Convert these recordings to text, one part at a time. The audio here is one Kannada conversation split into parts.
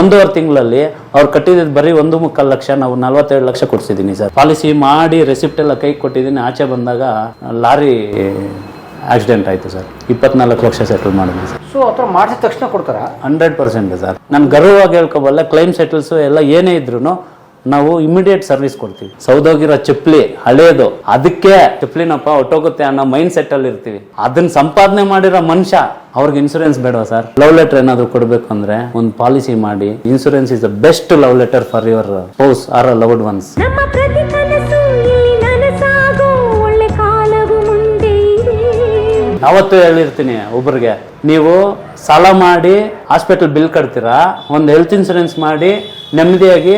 ಒಂದೂವರೆ ತಿಂಗಳಲ್ಲಿ ಅವ್ರು ಕಟ್ಟಿದ್ದು ಬರೀ ಒಂದು ಮುಕ್ಕಾಲು ಲಕ್ಷ ನಾವು ನಲ್ವತ್ತೇಳು ಲಕ್ಷ ಕೊಡ್ಸಿದ್ದೀನಿ ಸರ್. ಪಾಲಿಸಿ ಮಾಡಿ ರೆಸಿಪ್ಟ್ ಎಲ್ಲ ಕೈ ಕೊಟ್ಟಿದ್ದೀನಿ ಆಚೆ ಬಂದಾಗ ಲಾರಿ ಆಕ್ಸಿಡೆಂಟ್ ಆಯಿತು ಸರ್. ಇಪ್ಪತ್ನಾಲ್ಕು ಲಕ್ಷ ಸೆಟಲ್ ಮಾಡಿದ್ವಿ ಸರ್. ಸೊ ಆ ಥರ ಮಾಡಿಸಿದ ತಕ್ಷಣ ಕೊಡ್ತಾರಾ? Hundred percent sir. ನಾನು ಗರ್ವವಾಗಿ ಹೇಳ್ಕೊಬಲ್ಲ ಕ್ಲೈಮ್ ಸೆಟಲ್ಸು ಎಲ್ಲ ಏನೇ ಇದ್ರು ನಾವು ಇಮಿಡಿಯೇಟ್ ಸರ್ವಿಸ್ ಕೊಡ್ತೀವಿ. ಸೌದೋಗಿರೋ ಚಪ್ಪಲಿ ಹಳೇದು ಅದಕ್ಕೆ ಚಪ್ಪಲಿನಪ್ಪ ಒಟ್ಟೋಗುತ್ತೆ ಅನ್ನೋ ಮೈಂಡ್ ಸೆಟ್ ಅಲ್ಲಿ ಇರ್ತೀವಿ. ಅದನ್ನ ಸಂಪಾದನೆ ಮಾಡಿರೋ ಮನುಷ್ಯ ಅವ್ರಿಗೆ ಇನ್ಸೂರೆನ್ಸ್ ಬೇಡವಾ ಸರ್? ಲವ್ ಲೆಟರ್ ಏನಾದ್ರು ಕೊಡಬೇಕು ಅಂದ್ರೆ ಒಂದು ಪಾಲಿಸಿ ಮಾಡಿ insurance is the best love letter for your spouse or loved ones ಅವತ್ತು ಹೇಳಿರ್ತೀನಿ ಒಬ್ರಿಗೆ ನೀವು ಸಾಲ ಮಾಡಿ ಹಾಸ್ಪಿಟಲ್ ಬಿಲ್ ಕಟ್ತೀರಾ ಒಂದು ಹೆಲ್ತ್ ಇನ್ಸೂರೆನ್ಸ್ ಮಾಡಿ ನೆಮ್ಮದಿಯಾಗಿ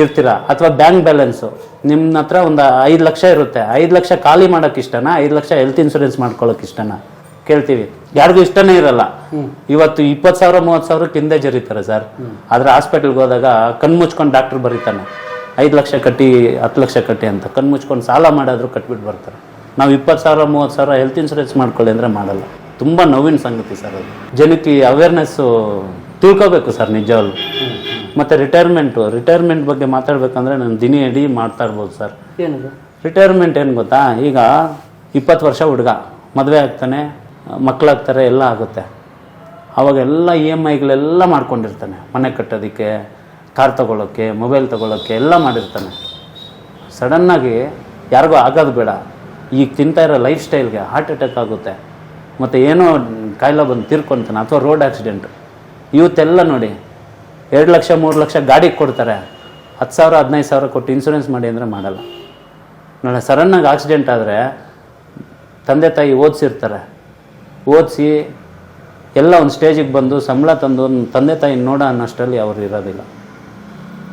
ಇರ್ತೀರಾ? ಅಥವಾ ಬ್ಯಾಂಕ್ ಬ್ಯಾಲೆನ್ಸು ನಿಮ್ಮ ಹತ್ರ ಒಂದು ಐದು ಲಕ್ಷ ಇರುತ್ತೆ. ಐದು ಲಕ್ಷ ಖಾಲಿ ಮಾಡೋಕೆ ಇಷ್ಟನಾ? ಐದು ಲಕ್ಷ ಹೆಲ್ತ್ ಇನ್ಸೂರೆನ್ಸ್ ಮಾಡ್ಕೊಳ್ಳೋಕೆ ಇಷ್ಟನಾ? ಕೇಳ್ತೀವಿ. ಯಾರಿಗೂ ಇಷ್ಟನೇ ಇರಲ್ಲ. ಇವತ್ತು ಇಪ್ಪತ್ತು ಸಾವಿರ ಮೂವತ್ತು ಸಾವಿರಕ್ಕೆ ಹಿಂದೆ ಜರೀತಾರೆ ಸರ್. ಆದ್ರೆ ಹಾಸ್ಪಿಟಲ್ಗೆ ಹೋದಾಗ ಕಣ್ಣು ಮುಚ್ಕೊಂಡು ಡಾಕ್ಟರ್ ಬರೀತಾನೆ. ಐದು ಲಕ್ಷ ಕಟ್ಟಿ ಹತ್ತು ಲಕ್ಷ ಕಟ್ಟಿ ಅಂತ. ಕಣ್ಣು ಮುಚ್ಕೊಂಡು ಸಾಲ ಮಾಡಾದರೂ ಕಟ್ಬಿಟ್ಟು ಬರ್ತಾರೆ. ನಾವು ಇಪ್ಪತ್ತು ಸಾವಿರ ಮೂವತ್ತು ಸಾವಿರ ಹೆಲ್ತ್ ಇನ್ಸೂರೆನ್ಸ್ ಮಾಡ್ಕೊಳ್ಳಿ ಅಂದರೆ ಮಾಡಲ್ಲ. ತುಂಬ ನೋವಿನ ಸಂಗತಿ ಸರ್ ಅದು. ಜನಕ್ಕೆ ಅವೇರ್ನೆಸ್ಸು ತಿಳ್ಕೋಬೇಕು ಸರ್ ನಿಜವಾಗ್ಲು. ಮತ್ತು ರಿಟೈರ್ಮೆಂಟು ರಿಟೈರ್ಮೆಂಟ್ ಬಗ್ಗೆ ಮಾತಾಡ್ಬೇಕಂದ್ರೆ ನಾನು ದಿನ ಇಡೀ ಮಾಡ್ತಾ ಇರ್ಬೋದು ಸರ್. ಏನದು? ರಿಟೈರ್ಮೆಂಟ್ ಏನು ಗೊತ್ತಾ? ಈಗ ಇಪ್ಪತ್ತು ವರ್ಷ ಹುಡುಗ ಮದುವೆ ಆಗ್ತಾನೆ ಮಕ್ಕಳಾಗ್ತಾರೆ ಎಲ್ಲ ಆಗುತ್ತೆ. ಅವಾಗೆಲ್ಲ ಇ ಎಂ ಐಗಳೆಲ್ಲ ಮಾಡ್ಕೊಂಡಿರ್ತಾನೆ. ಮನೆ ಕಟ್ಟೋದಕ್ಕೆ ಕಾರ್ ತಗೊಳ್ಳೋಕ್ಕೆ ಮೊಬೈಲ್ ತಗೊಳ್ಳೋಕ್ಕೆ ಎಲ್ಲ ಮಾಡಿರ್ತಾನೆ. ಸಡನ್ನಾಗಿ ಯಾರಿಗೂ ಆಗೋದು ಬೇಡ. ಈಗ ತಿಂತಾ ಇರೋ ಲೈಫ್ ಸ್ಟೈಲ್ಗೆ ಹಾರ್ಟ್ ಅಟ್ಯಾಕ್ ಆಗುತ್ತೆ. ಮತ್ತು ಏನೋ ಕಾಯಿಲೆ ಬಂದು ತೀರ್ಕೊಂತಾನೆ ಅಥವಾ ರೋಡ್ ಆಕ್ಸಿಡೆಂಟ್ ಇವತ್ತೆಲ್ಲ ನೋಡಿ ಎರಡು ಲಕ್ಷ, ಮೂರು ಲಕ್ಷ ಗಾಡಿಗೆ ಕೊಡ್ತಾರೆ. ಹತ್ತು ಸಾವಿರ, ಹದಿನೈದು ಸಾವಿರ ಕೊಟ್ಟು ಇನ್ಸೂರೆನ್ಸ್ ಮಾಡಿ ಅಂದರೆ ಮಾಡಲ್ಲ. ನಾಳೆ ಸಡನ್ನಾಗಿ ಆಕ್ಸಿಡೆಂಟ್ ಆದರೆ ತಂದೆ, ತಾಯಿ ಓದಿಸಿರ್ತಾರೆ. ಓದಿಸಿ ಎಲ್ಲ ಒಂದು ಸ್ಟೇಜಿಗೆ ಬಂದು ಸಂಬಳ ತಂದು ತಂದೆ, ತಾಯಿ ನೋಡೋ ಅನ್ನೋಷ್ಟರಲ್ಲಿ ಅವ್ರು ಇರೋದಿಲ್ಲ.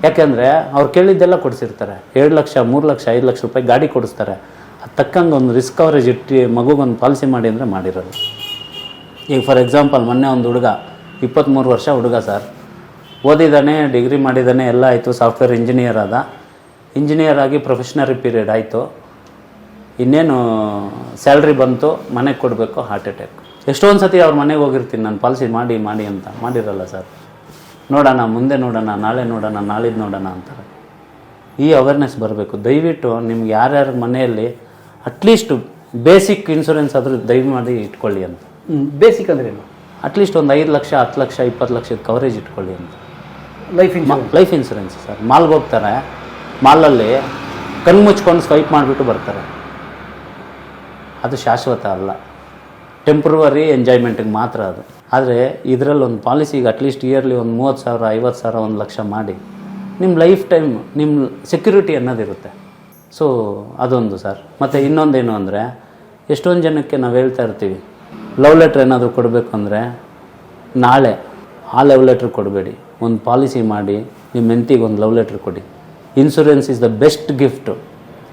ಯಾಕೆಂದರೆ ಅವ್ರು ಕೇಳಿದ್ದೆಲ್ಲ ಕೊಡಿಸಿರ್ತಾರೆ. ಎರಡು ಲಕ್ಷ, ಮೂರು ಲಕ್ಷ, ಐದು ಲಕ್ಷ ರೂಪಾಯಿ ಗಾಡಿ ಕೊಡಿಸ್ತಾರೆ. ಅದು ತಕ್ಕಂಗೆ ಒಂದು ರಿಸ್ಕ್ ಕವರೇಜ್ ಇಟ್ಟು ಮಗುಗೊಂದು ಪಾಲಿಸಿ ಮಾಡಿ ಅಂದರೆ ಮಾಡಿರೋದು. ಈಗ ಫಾರ್ ಎಕ್ಸಾಂಪಲ್ ಮೊನ್ನೆ ಒಂದು ಹುಡುಗ ಇಪ್ಪತ್ತ್ಮೂರು ವರ್ಷ ಹುಡುಗ ಸರ್ ಓದಿದ್ದಾನೆ ಡಿಗ್ರಿ ಮಾಡಿದ್ದಾನೆ ಎಲ್ಲ ಆಯಿತು. ಸಾಫ್ಟ್ವೇರ್ ಇಂಜಿನಿಯರ್ ಆದ. ಇಂಜಿನಿಯರ್ ಆಗಿ ಪ್ರೊಫೆಷ್ನರಿ ಪೀರಿಯಡ್ ಆಯಿತು. ಇನ್ನೇನು ಸ್ಯಾಲ್ರಿ ಬಂತು ಮನೆಗೆ ಕೊಡಬೇಕು ಹಾರ್ಟ್ ಅಟ್ಯಾಕ್ ಎಷ್ಟೊಂದು ಸತಿ ಅವ್ರ ಮನೆಗೆ ಹೋಗಿರ್ತೀನಿ ನಾನು ಪಾಲಿಸಿ ಮಾಡಿ ಮಾಡಿ ಅಂತ. ಮಾಡಿರಲ್ಲ ಸರ್. ನೋಡೋಣ ಮುಂದೆ ನೋಡೋಣ ನಾಳೆ ನೋಡೋಣ ನಾಳಿದ್ದು ನೋಡೋಣ ಅಂತಾರೆ. ಈ ಅವೇರ್ನೆಸ್ ಬರಬೇಕು. ದಯವಿಟ್ಟು ನಿಮ್ಗೆ ಯಾರ್ಯಾರ ಮನೆಯಲ್ಲಿ ಅಟ್ಲೀಸ್ಟ್ ಬೇಸಿಕ್ ಇನ್ಶೂರೆನ್ಸ್ ಆದರೂ ದಯಮಾಡಿ ಇಟ್ಕೊಳ್ಳಿ ಅಂತ. ಬೇಸಿಕ್ ಅಂದ್ರೆ ಏನು? ಅಟ್ಲೀಸ್ಟ್ ಒಂದು ಐದು ಲಕ್ಷ ಹತ್ತು ಲಕ್ಷ ಇಪ್ಪತ್ತು ಲಕ್ಷದ ಕವರೇಜ್ ಇಟ್ಕೊಳ್ಳಿ ಅಂತ. Life insurance life insurance sir ಮಾಲ್ಗೆ ಹೋಗ್ತಾರೆ. ಮಾಲಲ್ಲಿ ಕಣ್ಣು ಮುಚ್ಕೊಂಡು ಸ್ವೈಪ್ ಮಾಡಿಬಿಟ್ಟು ಬರ್ತಾರೆ. ಅದು ಶಾಶ್ವತ ಅಲ್ಲ. ಟೆಂಪ್ರವರಿ ಎಂಜಾಯ್ಮೆಂಟಿಗೆ ಮಾತ್ರ ಅದು. ಆದರೆ ಇದರಲ್ಲಿ ಒಂದು ಪಾಲಿಸಿಗೆ ಅಟ್ಲೀಸ್ಟ್ ಇಯರ್ಲಿ ಒಂದು ಮೂವತ್ತು ಸಾವಿರ, ಐವತ್ತು ಸಾವಿರ, ಒಂದು ಲಕ್ಷ ಮಾಡಿ ನಿಮ್ಮ ಲೈಫ್ ಟೈಮ್ ನಿಮ್ಮ ಸೆಕ್ಯೂರಿಟಿ ಅನ್ನೋದಿರುತ್ತೆ ಸೊ ಅದೊಂದು ಸರ್ ಮತ್ತು ಇನ್ನೊಂದೇನು ಅಂದರೆ ಎಷ್ಟೊಂದು ಜನಕ್ಕೆ ನಾವು ಹೇಳ್ತಾ ಇರ್ತೀವಿ ಲವ್ ಲೆಟ್ರ್ ಏನಾದರೂ ಕೊಡಬೇಕು ಅಂದರೆ ನಾಳೆ ಆ ಲವ್ ಲೆಟ್ರ್ ಕೊಡಬೇಡಿ. ಒಂದು ಪಾಲಿಸಿ ಮಾಡಿ ನಿಮ್ಮ ಮೆಂತಿಗೆ ಒಂದು ಲವ್ ಲೆಟ್ರ್ ಕೊಡಿ. Insurance is the best gift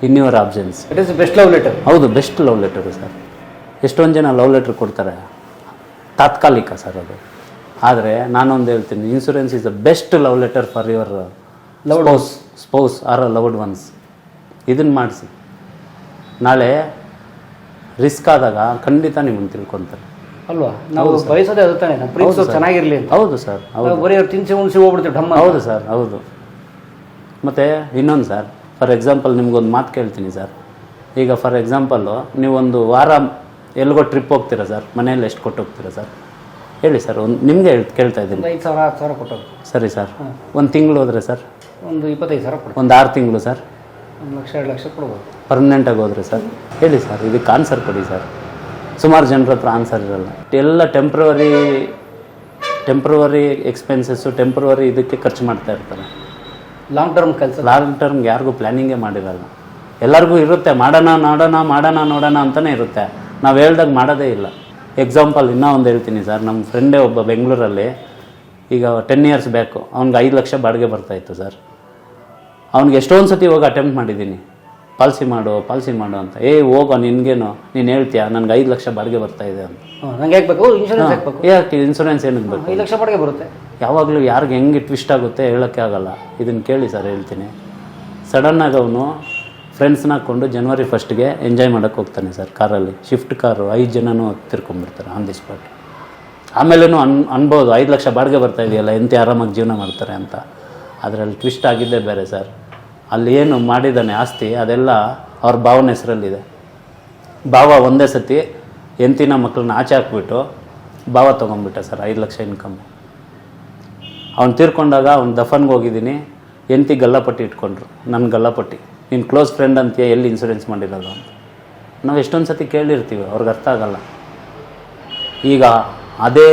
in your absence it is best love letter ಹೌದು ಬೆಸ್ಟ್ ಲವ್ ಲೆಟರ್ ಸರ್. ಎಷ್ಟೊಂದು ಜನ ಲವ್ ಲೆಟ್ರ್ ಕೊಡ್ತಾರೆ. ತಾತ್ಕಾಲಿಕ ಸರ್ ಅದು. ಆದರೆ ನಾನೊಂದು ಹೇಳ್ತೀನಿ insurance is the best love letter for your spouse spouse or loved ones ಇದನ್ನು ಮಾಡಿಸಿ. ನಾಳೆ ರಿಸ್ಕ್ ಆದಾಗ ಖಂಡಿತ ನಿಮ್ಮನ್ನು ತಿಳ್ಕೊತಾರೆ. ಅಲ್ವಾ? ನಾವು ಬಯಸೋದೇ ಅದು ತಾನೆ. ನಮ್ಮ ಪ್ರೀತಿ ಚೆನ್ನಾಗಿರ್ಲಿ ಹೌದು ಸರ್ ಹೌದು. ಬರೀ ಅವ್ರು ತಿನ್ಸಿ ಉಣಿಸಿ ಹೋಗ್ಬಿಡ್ತೀವಿ ಢಮ್ಮ ಹೌದು ಸರ್ ಹೌದು. ಮತ್ತು ಇನ್ನೊಂದು ಸರ್ ಫಾರ್ ಎಕ್ಸಾಂಪಲ್ ನಿಮ್ಗೊಂದು ಮಾತು ಕೇಳ್ತೀನಿ ಸರ್. ಈಗ ಫಾರ್ ಎಕ್ಸಾಂಪಲ್ಲು ನೀವೊಂದು ವಾರ ಎಲ್ಲಿಗೋ ಟ್ರಿಪ್ ಹೋಗ್ತೀರಾ ಸರ್? ಮನೆಯಲ್ಲಿ ಎಷ್ಟು ಕೊಟ್ಟು ಹೋಗ್ತೀರಾ ಸರ್? ಹೇಳಿ ಸರ್ ಒಂದು ನಿಮಗೆ ಕೇಳ್ತಾ ಇದ್ದೀನಿ. ಐದು ಸಾವಿರ ಹತ್ತು ಸಾವಿರ ಕೊಟ್ಟೋದು ಸರಿ ಸರ್. ಒಂದು ತಿಂಗಳು ಹೋದರೆ ಸರ್? ಒಂದು ಇಪ್ಪತ್ತೈದು ಸಾವಿರ ಕೊಡು ಒಂದು ಆರು ತಿಂಗಳು ಸರ್? ಒಂದು ಲಕ್ಷ ಎರಡು ಲಕ್ಷ ಕೊಡ್ಬೋದು. ಪರ್ಮನೆಂಟಾಗಿ ಹೋದರೆ ಸರ್? ಹೇಳಿ ಸರ್ ಇದಕ್ಕೆ ಆನ್ಸರ್ ಕೊಡಿ ಸರ್. ಸುಮಾರು ಜನರ ಹತ್ರ ಆನ್ಸರ್ ಇರಲ್ಲ. ಎಲ್ಲ ಟೆಂಪ್ರವರಿ ಟೆಂಪ್ರವರಿ ಎಕ್ಸ್ಪೆನ್ಸಸ್ಸು ಟೆಂಪ್ರವರಿ ಇದಕ್ಕೆ ಖರ್ಚು ಮಾಡ್ತಾ ಇರ್ತಾರೆ. ಲಾಂಗ್ ಟರ್ಮ್ ಕೆಲಸ. ಲಾಂಗ್ ಟರ್ಮ್ಗೆ ಯಾರಿಗೂ ಪ್ಲ್ಯಾನಿಂಗೇ ಮಾಡಿರಲ್ಲ. ಎಲ್ಲರಿಗೂ ಇರುತ್ತೆ ಮಾಡೋಣ ನೋಡೋಣ ಮಾಡೋಣ ನೋಡೋಣ ಅಂತಲೇ ಇರುತ್ತೆ. ನಾವು ಹೇಳ್ದಾಗ ಮಾಡೋದೇ ಇಲ್ಲ. ಎಕ್ಸಾಂಪಲ್ ಇನ್ನೂ ಒಂದು ಹೇಳ್ತೀನಿ ಸರ್ ನಮ್ಮ ಫ್ರೆಂಡೇ ಒಬ್ಬ ಬೆಂಗಳೂರಲ್ಲಿ ಈಗ ಟೆನ್ ಇಯರ್ಸ್ ಬ್ಯಾಕು ಅವ್ನಿಗೆ ಐದು ಲಕ್ಷ ಬಾಡಿಗೆ ಬರ್ತಾಯಿತ್ತು ಸರ್ ಅವ್ನಿಗೆ ಎಷ್ಟೊಂದು ಸತಿ ಇವಾಗ ಅಟೆಂಪ್ಟ್ ಮಾಡಿದ್ದೀನಿ. ಪಾಲಿಸಿ ಮಾಡು ಪಾಲಿಸಿ ಮಾಡು ಅಂತ. ಏ ಹೋಗೋ ನಿನ್ಗೇನು ನೀನು ಹೇಳ್ತೀಯಾ ನನಗೆ ಐದು ಲಕ್ಷ ಬಾಡಿಗೆ ಬರ್ತಾ ಇದೆ ಅಂತ. ನಂಗೆ ಯಾಕೆ ಬೇಕು? ಇನ್ಶೂರೆನ್ಸ್ ಯಾಕೆ ಬೇಕು? ಯಾಕೆ ಇನ್ಸೂರೆನ್ಸ್ ಏನಕ್ಕೆ ಬೇಕು? ಐದು ಲಕ್ಷ ಬಾಡಿಗೆ ಬರುತ್ತೆ. ಯಾವಾಗಲೂ ಯಾರಿಗೆ ಹೆಂಗೆ ಟ್ವಿಸ್ಟ್ ಆಗುತ್ತೆ ಹೇಳೋಕ್ಕೆ ಆಗಲ್ಲ. ಇದನ್ನು ಕೇಳಿ ಸರ್ ಹೇಳ್ತೀನಿ. ಸಡನ್ನಾಗಿ ಅವನು ಫ್ರೆಂಡ್ಸ್ನ ಹಾಕ್ಕೊಂಡು ಜನವರಿ ಫಸ್ಟ್ಗೆ ಎಂಜಾಯ್ ಮಾಡೋಕ್ಕೆ ಹೋಗ್ತಾನೆ ಸರ್ ಕಾರಲ್ಲಿ ಶಿಫ್ಟ್ ಕಾರು ಐದು ಜನನೂ ತಿರ್ಕೊಂಡ್ಬಿಡ್ತಾರೆ ಆನ್ ದಿ ಸ್ಪಾಟ್ ಆಮೇಲೂ ಅನ್ ಅನ್ಬೋದು ಐದು ಲಕ್ಷ ಬಾಡಿಗೆ ಬರ್ತಾ ಇದೆಯಲ್ಲ ಎಂತ ಆರಾಮಾಗಿ ಜೀವನ ಮಾಡ್ತಾರೆ ಅಂತ. ಅದರಲ್ಲಿ ಟ್ವಿಸ್ಟ್ ಆಗಿದ್ದೇ ಬೇರೆ ಸರ್. ಅಲ್ಲಿ ಏನು ಮಾಡಿದ್ದಾನೆ ಆಸ್ತಿ, ಅದೆಲ್ಲ ಅವ್ರ ಭಾವನ ಹೆಸರಲ್ಲಿದೆ. ಭಾವ ಒಂದೇ ಸತಿ ಎಂತಿನ ಮಕ್ಕಳನ್ನ ಆಚೆ ಹಾಕ್ಬಿಟ್ಟು ಭಾವ ತೊಗೊಂಬಿಟ್ಟ ಸರ್, ಐದು ಲಕ್ಷ ಇನ್ಕಮ್ ಅವ್ನು ತೀರ್ಕೊಂಡಾಗ ಅವ್ನು ದಫನ್ಗೆ ಹೋಗಿದ್ದೀನಿ ಎಂತಿ ಗಲ್ಲಪಟ್ಟಿ ಇಟ್ಕೊಂಡ್ರು ನನ್ನ ಗಲ್ಲಪಟ್ಟಿ. ನಿನ್ನ ಕ್ಲೋಸ್ ಫ್ರೆಂಡ್ ಅಂತೀಯ ಎಲ್ಲಿ ಇನ್ಸೂರೆನ್ಸ್ ಮಾಡಿರೋದು ಅಂತ. ನಾವು ಎಷ್ಟೊಂದು ಸತಿ ಕೇಳಿರ್ತೀವಿ, ಅವ್ರಿಗೆ ಅರ್ಥ ಆಗಲ್ಲ. ಈಗ ಅದೇ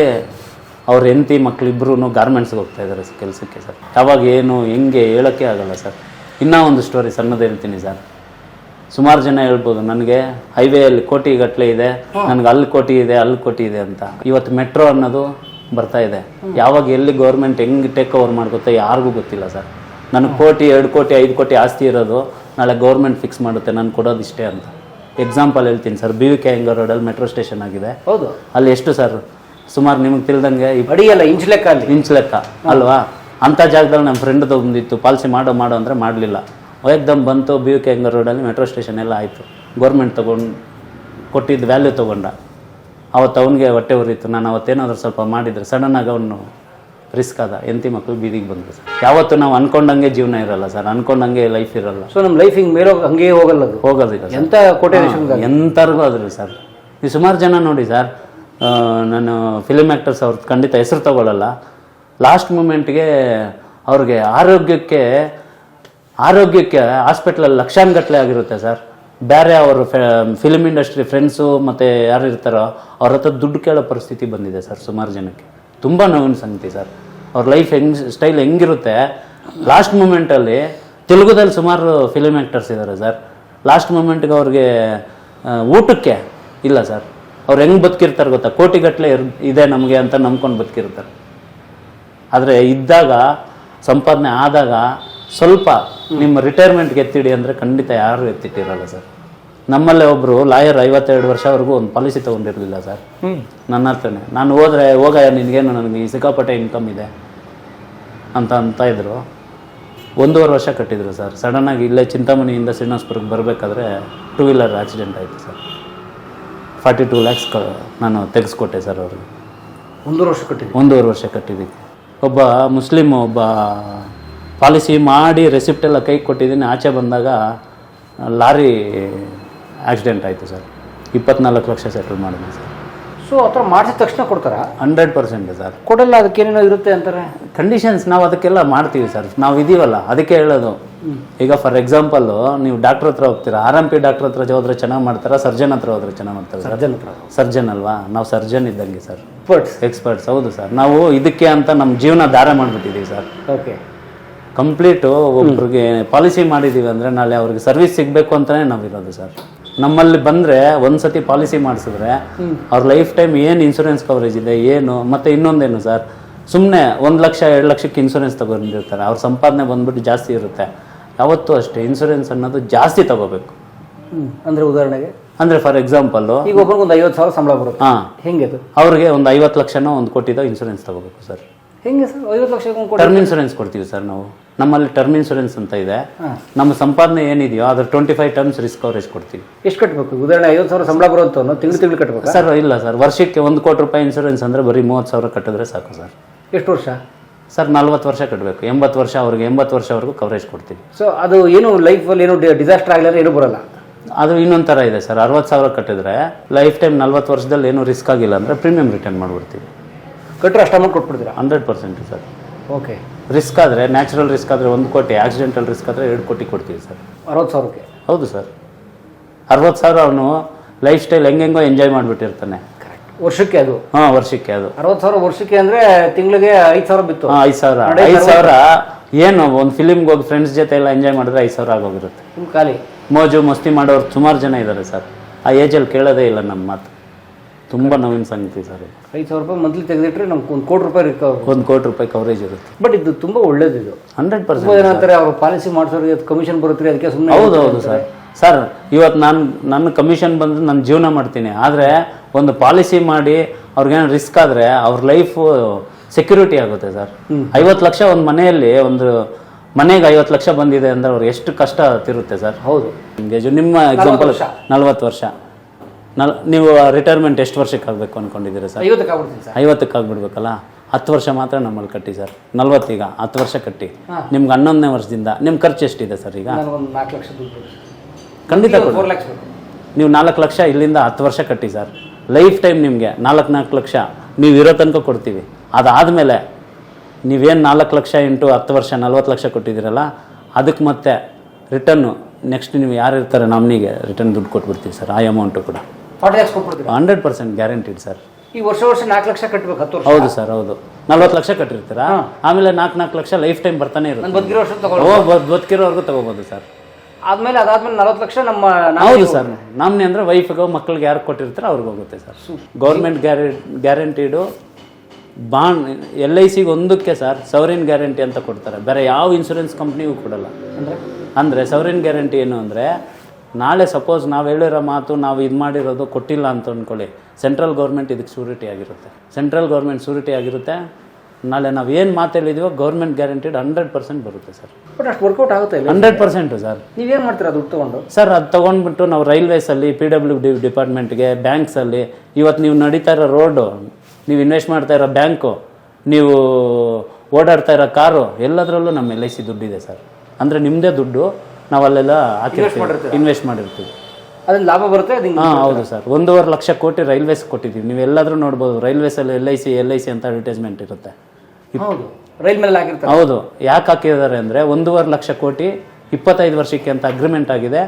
ಅವ್ರ ಹೆಂಡತಿ ಮಕ್ಕಳಿಬ್ರು ಗಾರ್ಮೆಂಟ್ಸ್ಗೆ ಹೋಗ್ತಾ ಇದ್ದಾರೆ ಕೆಲಸಕ್ಕೆ ಸರ್. ಯಾವಾಗ ಏನು, ಹೆಂಗೆ ಹೇಳೋಕ್ಕೆ ಆಗಲ್ಲ ಸರ್. ಇನ್ನೂ ಒಂದು ಸ್ಟೋರಿ ಸಣ್ಣದು ಹೇಳ್ತೀನಿ ಸರ್. ಸುಮಾರು ಜನ ಹೇಳ್ಬೋದು ನನಗೆ ಹೈವೇಯಲ್ಲಿ ಕೋಟಿ ಗಟ್ಟಲೆ ಇದೆ ನನಗೆ ಅಲ್ಲಿ ಕೋಟಿ ಇದೆ ಅಲ್ಲಿ ಕೋಟಿ ಇದೆ ಅಂತ. ಇವತ್ತು ಮೆಟ್ರೋ ಅನ್ನೋದು ಬರ್ತಾ ಇದೆ. ಯಾವಾಗ ಎಲ್ಲಿ ಗೌರ್ಮೆಂಟ್ ಹೆಂಗೆ ಟೇಕ್ ಓವರ್ ಮಾಡ್ಕೊತ್ತೆ ಯಾರಿಗೂ ಗೊತ್ತಿಲ್ಲ ಸರ್. ನನಗೆ ಕೋಟಿ ಎರಡು ಕೋಟಿ ಐದು ಕೋಟಿ ಆಸ್ತಿ ಇರೋದು ನಾಳೆ ಗೌರ್ಮೆಂಟ್ ಫಿಕ್ಸ್ ಮಾಡುತ್ತೆ ನಾನು ಕೊಡೋದು ಇಷ್ಟೇ ಅಂತ. ಎಕ್ಸಾಂಪಲ್ ಹೇಳ್ತೀನಿ ಸರ್ ಬಿ ವಿ ಕೆ ಹೆಂಗ ರೋಡಲ್ಲಿ ಮೆಟ್ರೋ ಸ್ಟೇಷನ್ ಆಗಿದೆ. ಹೌದು. ಅಲ್ಲಿ ಎಷ್ಟು ಸರ್? ಸುಮಾರು ನಿಮಗೆ ತಿಳಿದಂಗೆ ಅಡಿಯಲ್ಲ ಇಂಚ್ ಲೆಕ್ಕ ಅಲ್ಲಿ. ಇಂಚ್ ಲೆಕ್ಕ ಅಲ್ವಾ? ಅಂಥ ಜಾಗದಲ್ಲಿ ನಮ್ಮ ಫ್ರೆಂಡ್ದು ಒಂದಿತ್ತು ಪಾಲಿಸಿ ಮಾಡೋ ಮಾಡೋ ಅಂದರೆ ಮಾಡಲಿಲ್ಲ. ಏಕ್ದಮ್ ಬಂತು ಬಿ ಯು ಕೆ ಹೆಂಗ ರೋಡಲ್ಲಿ ಮೆಟ್ರೋ ಸ್ಟೇಷನ್ ಎಲ್ಲ ಆಯಿತು. ಗೌರ್ಮೆಂಟ್ ತೊಗೊಂಡು ಕೊಟ್ಟಿದ್ದು ವ್ಯಾಲ್ಯೂ ತೊಗೊಂಡ. ಅವತ್ತು ಅವನಿಗೆ ಹೊಟ್ಟೆ ಉರಿತು. ನಾನು ಅವತ್ತೇನಾದರೂ ಸ್ವಲ್ಪ ಮಾಡಿದರೆ ಸಡನ್ನಾಗಿ ಅವನು ರಿಸ್ಕ್ ಆದ. ಎಂತಿ ಮಕ್ಕಳು ಬೀದಿಗೆ ಬಂದರು ಸರ್ ಯಾವತ್ತು ನಾವು ಅನ್ಕೊಂಡಂಗೆ ಜೀವನ ಇರಲ್ಲ ಸರ್. ಅನ್ಕೊಂಡಂಗೆ ಲೈಫ್ ಇರಲ್ಲ. ಸೊ ನಮ್ಮ ಲೈಫ್ ಹಿಂಗೆ ಮೇಲೋ ಹಂಗೆ ಹೋಗಲ್ಲ ಅದು? ಹೋಗೋದಿಲ್ಲ ಸರ್. ಎಂತ ಕೋಟೇಶನ್ ಎಂಥರ್ಗೂ ಆದ್ರು ಸರ್. ನೀವು ಸುಮಾರು ಜನ ನೋಡಿ ಸರ್ ನಾನು ಫಿಲಿಮ್ ಆ್ಯಕ್ಟರ್ಸ್ ಅವ್ರದ್ದು ಖಂಡಿತ ಹೆಸರು ತಗೊಳ್ಳಲ್ಲ ಲಾಸ್ಟ್ ಮೂಮೆಂಟ್ಗೆ ಅವ್ರಿಗೆ ಆರೋಗ್ಯಕ್ಕೆ ಆರೋಗ್ಯಕ್ಕೆ ಹಾಸ್ಪಿಟ್ಲಲ್ಲಿ ಲಕ್ಷಾನುಗಟ್ಟಲೆ ಆಗಿರುತ್ತೆ ಸರ್. ಬೇರೆ ಅವರು ಫಿಲ್ಮ್ ಇಂಡಸ್ಟ್ರಿ ಫ್ರೆಂಡ್ಸು ಮತ್ತು ಯಾರು ಇರ್ತಾರೋ ಅವ್ರ ಹತ್ರ ದುಡ್ಡು ಕೇಳೋ ಪರಿಸ್ಥಿತಿ ಬಂದಿದೆ ಸರ್ ಸುಮಾರು ಜನಕ್ಕೆ. ತುಂಬ ನೋವಿನ ಸಂಗತಿ ಸರ್. ಅವ್ರ ಲೈಫ್ ಹೆಂಗ್ ಸ್ಟೈಲ್ ಹೆಂಗಿರುತ್ತೆ. ಲಾಸ್ಟ್ ಮೂಮೆಂಟಲ್ಲಿ ತೆಲುಗುದಲ್ಲಿ ಸುಮಾರು ಫಿಲಿಮ್ ಆ್ಯಕ್ಟರ್ಸ್ ಇದ್ದಾರೆ ಸರ್. ಲಾಸ್ಟ್ ಮೂಮೆಂಟ್ಗೆ ಅವ್ರಿಗೆ ಊಟಕ್ಕೆ ಇಲ್ಲ ಸರ್. ಅವ್ರು ಹೆಂಗೆ ಬದುಕಿರ್ತಾರೆ ಗೊತ್ತಾ? ಕೋಟಿಗಟ್ಟಲೆ ಇದೆ ನಮಗೆ ಅಂತ ನಂಬ್ಕೊಂಡು ಬದುಕಿರ್ತಾರೆ. ಆದರೆ ಇದ್ದಾಗ ಸಂಪಾದನೆ ಆದಾಗ ಸ್ವಲ್ಪ ನಿಮ್ಮ ರಿಟೈರ್ಮೆಂಟ್ಗೆ ಎತ್ತಿಡಿ ಅಂದರೆ ಖಂಡಿತ ಯಾರು ಎತ್ತಿಟ್ಟಿರಲ್ಲ ಸರ್. ನಮ್ಮಲ್ಲೇ ಒಬ್ಬರು ಲಾಯರ್ ಐವತ್ತೆರಡು ವರ್ಷವರೆಗೂ ಒಂದು ಪಾಲಿಸಿ ತೊಗೊಂಡಿರಲಿಲ್ಲ ಸರ್. ನನ್ನ ಹತ್ರನೇ. ನಾನು ಹೋದರೆ ಹೋಗ ನಿನಗೇನು ನನಗೆ ಸಿಕ್ಕಾಪಟ್ಟೆ ಇನ್ಕಮ್ ಇದೆ ಅಂತ ಅಂತ ಇದ್ರು. ಒಂದೂವರೆ ವರ್ಷ ಕಟ್ಟಿದ್ರು ಸರ್. ಸಡನ್ನಾಗಿ ಇಲ್ಲೇ ಚಿಂತಾಮಣಿಯಿಂದ ಶ್ರೀನಿವಾಸ್ಪುರಕ್ಕೆ ಬರಬೇಕಾದ್ರೆ ಟೂ ವೀಲರ್ ಆಕ್ಸಿಡೆಂಟ್ ಆಯಿತು ಸರ್. ಫಾರ್ಟಿ ಟೂ ಲ್ಯಾಕ್ಸ್ ಕ ನಾನು ತೆಗೆಸ್ಕೊಟ್ಟೆ ಸರ್ ಅವ್ರಿಗೆ. ಒಂದೂವರೆ ವರ್ಷ ಕಟ್ಟಿದ್ದೆ ಒಂದೂವರೆ ವರ್ಷ ಕಟ್ಟಿದ್ದಕ್ಕೆ. ಒಬ್ಬ ಮುಸ್ಲಿಮ್ ಒಬ್ಬ ಪಾಲಿಸಿ ಮಾಡಿ ರೆಸಿಪ್ಟ್ ಎಲ್ಲ ಕೈ ಕೊಟ್ಟಿದ್ದೀನಿ. ಆಚೆ ಬಂದಾಗ ಲಾರಿ ಆಕ್ಸಿಡೆಂಟ್ ಆಯಿತು ಸರ್. ಇಪ್ಪತ್ನಾಲ್ಕು ಲಕ್ಷ ಸೆಟಲ್ ಮಾಡಿದೆ ಸರ್. ಸೊ ಆ ಥರ ಮಾಡಿದ ತಕ್ಷಣ ಕೊಡ್ತಾರೆ? Hundred percent sir. ಕೊಡಲ್ಲ ಅದಕ್ಕೆ ಏನೇನೋ ಇರುತ್ತೆ ಅಂತಾರೆ? ಕಂಡೀಷನ್ಸ್ ನಾವು ಅದಕ್ಕೆಲ್ಲ ಮಾಡ್ತೀವಿ ಸರ್. ನಾವು ಇದೀವಲ್ಲ ಅದಕ್ಕೆ ಹೇಳೋದು. ಈಗ ಫಾರ್ ಎಕ್ಸಾಂಪಲ್ಲು ನೀವು ಡಾಕ್ಟ್ರ್ ಹತ್ರ ಹೋಗ್ತೀರಾ? ಆರ್ ಎಂ ಪಿ ಡಾಕ್ಟ್ರ್ ಹತ್ರ ಹೋದ್ರೆ ಚೆನ್ನಾಗಿ ಮಾಡ್ತಾರಾ? ಸರ್ಜನ್ ಹತ್ರ ಹೋದ್ರೆ ಚೆನ್ನಾಗಿ ಮಾಡ್ತಾರೆ? ಸರ್ ಸರ್ಜನ್ ಹತ್ರ. ಸರ್ಜನ್ ಅಲ್ವಾ? ನಾವು ಸರ್ಜನ್ ಇದ್ದಂಗೆ ಸರ್. ಎಕ್ಸ್ಪರ್ಟ್ಸ್ ಎಕ್ಸ್ಪರ್ಟ್ಸ್ ಹೌದು ಸರ್. ನಾವು ಇದಕ್ಕೆ ಅಂತ ನಮ್ಮ ಜೀವನ ದಾರ ಮಾಡಿಬಿಟ್ಟಿದ್ದೀವಿ ಸರ್. ಓಕೆ ಕಂಪ್ಲೀಟು ಒಬ್ರಿಗೆ ಪಾಲಿಸಿ ಮಾಡಿದ್ದೀವಿ ಅಂದರೆ ನಾಳೆ ಅವ್ರಿಗೆ ಸರ್ವಿಸ್ ಸಿಗಬೇಕು ಅಂತಲೇ ನಾವಿರೋದು ಸರ್. ನಮ್ಮಲ್ಲಿ ಬಂದರೆ ಒಂದ್ಸತಿ ಪಾಲಿಸಿ ಮಾಡಿಸಿದ್ರೆ ಅವ್ರ ಲೈಫ್ ಟೈಮ್ ಏನು ಇನ್ಸೂರೆನ್ಸ್ ಕವರೇಜ್ ಇದೆ ಏನು ಮತ್ತು ಇನ್ನೊಂದೇನು ಸರ್? ಸುಮ್ಮನೆ ಒಂದು ಲಕ್ಷ ಎರಡು ಲಕ್ಷಕ್ಕೆ ಇನ್ಸೂರೆನ್ಸ್ ತಗೊಂಡಿರ್ತಾರೆ. ಅವ್ರ ಸಂಪಾದನೆ ಬಂದ್ಬಿಟ್ಟು ಜಾಸ್ತಿ ಇರುತ್ತೆ. ಯಾವತ್ತೂ ಅಷ್ಟೇ ಇನ್ಸೂರೆನ್ಸ್ ಅನ್ನೋದು ಜಾಸ್ತಿ ತಗೋಬೇಕು. ಅಂದ್ರೆ ಉದಾಹರಣೆಗೆ? ಅಂದ್ರೆ ಫಾರ್ ಎಕ್ಸಾಂಪಲ್ ಈಗ ಒಬ್ಬರಿಗೆ ಒಂದು ಐವತ್ತು ಸಾವಿರ ಸಂಬಳ ಬರುತ್ತೆ. ಹಾಂ. ಹೆಂಗೆ ಅದು? ಅವ್ರಿಗೆ ಒಂದು ಐವತ್ತು ಲಕ್ಷನೋ ಒಂದು ಕೋಟಿದೋ ಇನ್ಶೂರೆನ್ಸ್ ತಗೋಬೇಕು ಸರ್ ಹೆಂಗೆ ಸರ್ ಐವತ್ತು ಲಕ್ಷ ಟರ್ಮ್ ಇನ್ಶೂರೆನ್ಸ್ ಕೊಡ್ತೀವಿ ಸರ್ ನಾವು. ನಮ್ಮಲ್ಲಿ ಟರ್ಮ್ ಇನ್ಶೂರೆನ್ಸ್ ಅಂತ ಇದೆ. ನಮ್ಮ ಸಂಪಾದನೆ ಏನಿದೆಯೋ ಅದ್ರ twenty five terms risk coverage ಕೊಡ್ತೀವಿ. ಎಷ್ಟು ಕಟ್ಟಬೇಕು ಉದಾಹರಣೆ ಐವತ್ತು ಸಾವಿರ ಸಂಬಳ ಬರುತ್ತೋ ತಿಂಗಳು ತಿಂಗಳು ಕಟ್ಟಬೇಕು ಸರ್ ಇಲ್ಲ ಸರ್ ವರ್ಷಕ್ಕೆ ಒಂದು ಕೋಟಿ ರೂಪಾಯಿ ಇನ್ಶೂರೆನ್ಸ್ ಅಂದರೆ ಬರೀ ಮೂವತ್ತು ಸಾವಿರ ಕಟ್ಟಿದ್ರೆ ಸಾಕು ಸರ್ ಎಷ್ಟು ವರ್ಷ? ಸರ್ ನಲ್ವತ್ತು ವರ್ಷ ಕಟ್ಟಬೇಕು ಎಂಬತ್ತು ವರ್ಷ ಅವ್ರಿಗೆ ಎಂಬತ್ತು ವರ್ಷವರೆಗೂ ಕವರೇಜ್ ಕೊಡ್ತೀವಿ. ಸೊ ಅದು ಏನು ಲೈಫಲ್ಲಿ ಏನು ಡಿಸಾಸ್ಟರ್ ಆಗಲಿಲ್ಲ ಏನು ಬರಲ್ಲ? ಅದು ಇನ್ನೊಂದು ಥರ ಇದೆ ಸರ್. ಅರವತ್ತು ಸಾವಿರ ಕಟ್ಟಿದ್ರೆ ಲೈಫ್ ಟೈಮ್ ನಲ್ವತ್ತು ವರ್ಷದಲ್ಲಿ ಏನೂ ರಿಸ್ಕ್ ಆಗಿಲ್ಲ ಅಂದರೆ ಪ್ರೀಮಿಯಂ ರಿಟರ್ನ್ ಮಾಡಿಬಿಡ್ತೀವಿ. ಕಟ್ಟರೆ ಅಷ್ಟು amount ಕೊಟ್ಬಿಡ್ತೀರಾ? Hundred percent sir. Okay. Risk ಆದರೆ ನ್ಯಾಚುರಲ್ ರಿಸ್ಕ್ ಆದರೆ ಒಂದು ಕೋಟಿ ಆಕ್ಸಿಡೆಂಟಲ್ ರಿಸ್ಕ್ ಆದರೆ ಎರಡು ಕೋಟಿ ಕೊಡ್ತೀವಿ ಸರ್. ಅರವತ್ತು ಸಾವಿರಕ್ಕೆ? ಹೌದು ಸರ್. ಅರವತ್ತು ಸಾವಿರ ಅವನು ಲೈಫ್ ಸ್ಟೈಲ್ ಹೆಂಗೆಂಗೋ ಎಂಜಾಯ್ ಮಾಡಿಬಿಟ್ಟಿರ್ತಾನೆ. ವರ್ಷಕ್ಕೆ ಅದು? ಹಾಂ ವರ್ಷಕ್ಕೆ ಅದು. ಅರವತ್ತು ಸಾವಿರ ವರ್ಷಕ್ಕೆ ಅಂದರೆ ತಿಂಗಳಿಗೆ ಐದು ಸಾವಿರ ಬಿತ್ತು. ಹಾಂ ಐದು ಸಾವಿರ. ಐದು ಸಾವಿರ ಏನು ಒಂದು ಫಿಲಿಮ್ಗೆ ಹೋಗಿ ಫ್ರೆಂಡ್ಸ್ ಜೊತೆ ಎಲ್ಲ ಎಂಜಾಯ್ ಮಾಡಿದ್ರೆ ಐದು ಸಾವಿರ ಆಗೋಗಿರುತ್ತೆ. ನಿಮ್ಮ ಖಾಲಿ. ಮೋಜು ಮಸ್ತಿ ಮಾಡೋರು ಸುಮಾರು ಜನ ಇದ್ದಾರೆ ಸರ್. ಆ ಏಜಲ್ಲಿ ಕೇಳೋದೇ ಇಲ್ಲ ನಮ್ಮ ಮಾತು. ತುಂಬ ನೋವಿನ ಸಂಗತಿ ಸರ್ ಐದು ಸಾವಿರ ರೂಪಾಯಿ ಮಂತ್ಲಿ ತೆಗೆದಿಟ್ರೆ ನಮ್ಗೆ ಒಂದು ಕೋಟಿ ರೂಪಾಯಿ ರಿಕವರ್ ಒಂದು ಕೋಟಿ ರೂಪಾಯಿ ಕವರೇಜ್ ಇರುತ್ತೆ. ಬಟ್ ಇದು ತುಂಬ ಒಳ್ಳೇದು ಇದು. ಹಂಡ್ರೆಡ್ ಪರ್ಸೆಂಟ್ ಏನಂತಾರೆ ಅವ್ರ ಪಾಲಿಸಿ ಮಾಡಿಸೋರಿಗೆ ಕಮಿಷನ್ ಬರುತ್ತೆ ಅದಕ್ಕೆ ಸುಮ್ಮನೆ ಹೌದು ಹೌದು ಸರ್. ಸರ್ ಇವತ್ತು ನಾನು ನನ್ನ ಕಮಿಷನ್ ಬಂದು ನಾನು ಜೀವನ ಮಾಡ್ತೀನಿ. ಆದರೆ ಒಂದು ಪಾಲಿಸಿ ಮಾಡಿ ಅವ್ರಿಗೇನು ರಿಸ್ಕ್ ಆದರೆ ಅವ್ರ ಲೈಫು ಸೆಕ್ಯೂರಿಟಿ ಆಗುತ್ತೆ ಸರ್. ಐವತ್ತು ಲಕ್ಷ ಒಂದು ಮನೆಯಲ್ಲಿ ಒಂದು ಮನೆಗೆ ಐವತ್ತು ಲಕ್ಷ ಬಂದಿದೆ ಅಂದರೆ ಅವ್ರು ಎಷ್ಟು ಕಷ್ಟ ತಿರುತ್ತೆ ಸರ್? ಹೌದು. ಎಂಗೇಜು ನಿಮ್ಮ ಎಕ್ಸಾಂಪಲ್ ವರ್ಷ. ನಲ್ವತ್ತು ವರ್ಷ. ನಲ್ ನೀವು ರಿಟೈರ್ಮೆಂಟ್ ಎಷ್ಟು ವರ್ಷಕ್ಕೆ ಆಗಬೇಕು ಅಂದ್ಕೊಂಡಿದ್ದೀರಾ ಸರ್? ಐವತ್ತಕ್ಕೆ ಆಗ್ಬಿಡ್ತೀನಿ ಸರ್. ಐವತ್ತಕ್ಕೆ ಆಗ್ಬಿಡ್ಬೇಕಲ್ಲ? ಹತ್ತು ವರ್ಷ ಮಾತ್ರ ನಮ್ಮಲ್ಲಿ ಕಟ್ಟಿ ಸರ್. ನಲ್ವತ್ತೀಗ ಹತ್ತು ವರ್ಷ ಕಟ್ಟಿ. ನಿಮ್ಗೆ ಹನ್ನೊಂದನೇ ವರ್ಷದಿಂದ ನಿಮ್ಮ ಖರ್ಚು ಎಷ್ಟಿದೆ ಸರ್ ಈಗ? ನಾನು ಒಂದು ನಾಲ್ಕು ಲಕ್ಷ ದುಡ್ಡು ಖಂಡಿತ ಕೊಡಿ. ಫೋರ್ ಲ್ಯಾಕ್ಸ್ ಬೇಕು. ನೀವು ನಾಲ್ಕು ಲಕ್ಷ ಇಲ್ಲಿಂದ ಹತ್ತು ವರ್ಷ ಕಟ್ಟಿ ಸರ್. ಲೈಫ್ ಟೈಮ್ ನಿಮಗೆ ನಾಲ್ಕು ನಾಲ್ಕು ಲಕ್ಷ ನೀವು ಇರೋ ತನಕ ಕೊಡ್ತೀವಿ. ಅದಾದಮೇಲೆ ನೀವೇನು ನಾಲ್ಕು ಲಕ್ಷ ಇಂಟು ಹತ್ತು ವರ್ಷ ನಲ್ವತ್ತು ಲಕ್ಷ ಕೊಟ್ಟಿದ್ದೀರಲ್ಲ ಅದಕ್ಕೆ ಮತ್ತೆ ರಿಟರ್ನು ನೆಕ್ಸ್ಟ್ ನೀವು ಯಾರು ಇರ್ತಾರೆ ನಮ್ಮನಿಗೆ ರಿಟರ್ನ್ ದುಡ್ಡು ಕೊಟ್ಬಿಡ್ತೀವಿ ಸರ್ ಆ ಅಮೌಂಟು ಕೂಡ. Forty lakhs ಕೊಟ್ಬಿಡ್ತೀರಾ? Hundred percent guaranteed sir. ಈ ವರ್ಷ ವರ್ಷ ನಾಲ್ಕು ಲಕ್ಷ ಕಟ್ಟಬೇಕು ಹತ್ತು ವರ್ಷ? ಹೌದು ಸರ್ ಹೌದು. ನಲ್ವತ್ತು ಲಕ್ಷ ಕಟ್ಟಿರ್ತೀರಾ? ಆಮೇಲೆ ನಾಲ್ಕು ನಾಲ್ಕು ಲಕ್ಷ ಲೈಫ್ ಟೈಮ್ ಬರ್ತಾನೆ ನಾನು ಇರುತ್ತೆ ಬದುಕಿರೋ ವರ್ಷ ಓ ಬದ್- ತಗೋಬೋದು ಸರ್. ಆದ್ಮೇಲೆ ಅದಾದ್ಮೇಲೆ ನಲವತ್ತು ಲಕ್ಷ ನಮ್ಮ ಹೌದು ಸರ್. ನಾಮನಿ ಅಂದ್ರೆ ವೈಫ್ಗೆ ಮಕ್ಕಳಿಗೆ ಯಾರು ಕೊಟ್ಟಿರ್ತಾರೋ ಅವ್ರಿಗೆ ಹೋಗುತ್ತೆ sir. Government ಗ್ಯಾರೆ guaranteed bond L I ಸಿಗೆ ಒಂದಕ್ಕೆ ಸರ್ ಸೌರಿನ್ ಗ್ಯಾರಂಟಿ ಅಂತ ಕೊಡ್ತಾರೆ. ಬೇರೆ ಯಾವ ಇನ್ಶೂರೆನ್ಸ್ ಕಂಪ್ನಿಗೂ ಕೊಡಲ್ಲ. ಅಂದರೆ ಅಂದರೆ ಸೌರಿನ್ ಗ್ಯಾರಂಟಿ ಏನು ಅಂದರೆ ನಾಳೆ ಸಪೋಸ್ ನಾವು ಹೇಳಿರೋ ಮಾತು ನಾವು ಇದು ಮಾಡಿರೋದು ಕೊಟ್ಟಿಲ್ಲ ಅಂತ ಅಂದ್ಕೊಳ್ಳಿ ಸೆಂಟ್ರಲ್ ಗೌರ್ಮೆಂಟ್ ಇದಕ್ಕೆ ಶೂರಿಟಿ ಆಗಿರುತ್ತೆ. ಸೆಂಟ್ರಲ್ ಗೌರ್ಮೆಂಟ್ ಶೂರಿಟಿ ಆಗಿರುತ್ತೆ. ನಾಳೆ ನಾವು ಏನು ಮಾತು ಹೇಳಿದೀವೋ ಗೌರ್ಮೆಂಟ್ ಗ್ಯಾರಂಟಿಡ್ ಹಂಡ್ರೆಡ್ ಪರ್ಸೆಂಟ್ ಬರುತ್ತೆ ಸರ್ ಬಟ್ ಅಷ್ಟು ವರ್ಕೌಟ್ ಆಗುತ್ತೆ ಇಲ್ಲ? ಹಂಡ್ರೆಡ್ ಪರ್ಸೆಂಟು ಸರ್ ನೀವೇನು ಮಾಡ್ತೀರಾ ದುಡ್ಡು ತೊಗೊಂಡು? ಸರ್ ಅದು ತೊಗೊಂಡ್ಬಿಟ್ಟು ನಾವು ರೈಲ್ವೇಸಲ್ಲಿ ಪಿ ಡಬ್ಲ್ಯೂ ಡಿ ಡಿಪಾರ್ಟ್ಮೆಂಟ್ಗೆ ಬ್ಯಾಂಕ್ಸಲ್ಲಿ ಇವತ್ತು ನೀವು ನಡೀತಾ ಇರೋ ರೋಡು ನೀವು ಇನ್ವೆಸ್ಟ್ ಮಾಡ್ತಾ ಇರೋ ಬ್ಯಾಂಕು ನೀವು ಓಡಾಡ್ತಾ ಇರೋ ಕಾರು ಎಲ್ಲದರಲ್ಲೂ ನಮ್ಮ ಎಲ್ ಐ ಸಿ ದುಡ್ಡಿದೆ ಸರ್. ಅಂದರೆ ನಿಮ್ಮದೇ ದುಡ್ಡು ನಾವಲ್ಲೆಲ್ಲ ಹಾಕಿರ್ತೀವಿ. ಇನ್ವೆಸ್ಟ್ ಮಾಡಿರ್ತೀವಿ. ಅದ್ರಲ್ಲಿ ಲಾಭ ಬರುತ್ತೆ ಹಾಂ ಹೌದು ಸರ್. ಒಂದೂವರೆ ಲಕ್ಷ ಕೋಟಿ ರೈಲ್ವೇಸ್ ಕೊಟ್ಟಿದ್ದೀವಿ. ನೀವು ಎಲ್ಲಾದರೂ ನೋಡ್ಬೋದು ರೈಲ್ವೇಸಲ್ಲಿ L I C L I C ಅಂತ ಅಡ್ವರ್ಟೈಸ್ಮೆಂಟ್ ಇರುತ್ತೆ. ರೈಲ್ ಮೇಲೆ ಹಾಕಿರ್ತಾರೆ. ಹೌದು. ಯಾಕೆ ಹಾಕಿದ್ದಾರೆ ಅಂದರೆ ಒಂದೂವರೆ ಲಕ್ಷ ಕೋಟಿ ಇಪ್ಪತ್ತೈದು ವರ್ಷಕ್ಕೆ ಅಂತ ಅಗ್ರಿಮೆಂಟ್ ಆಗಿದೆ.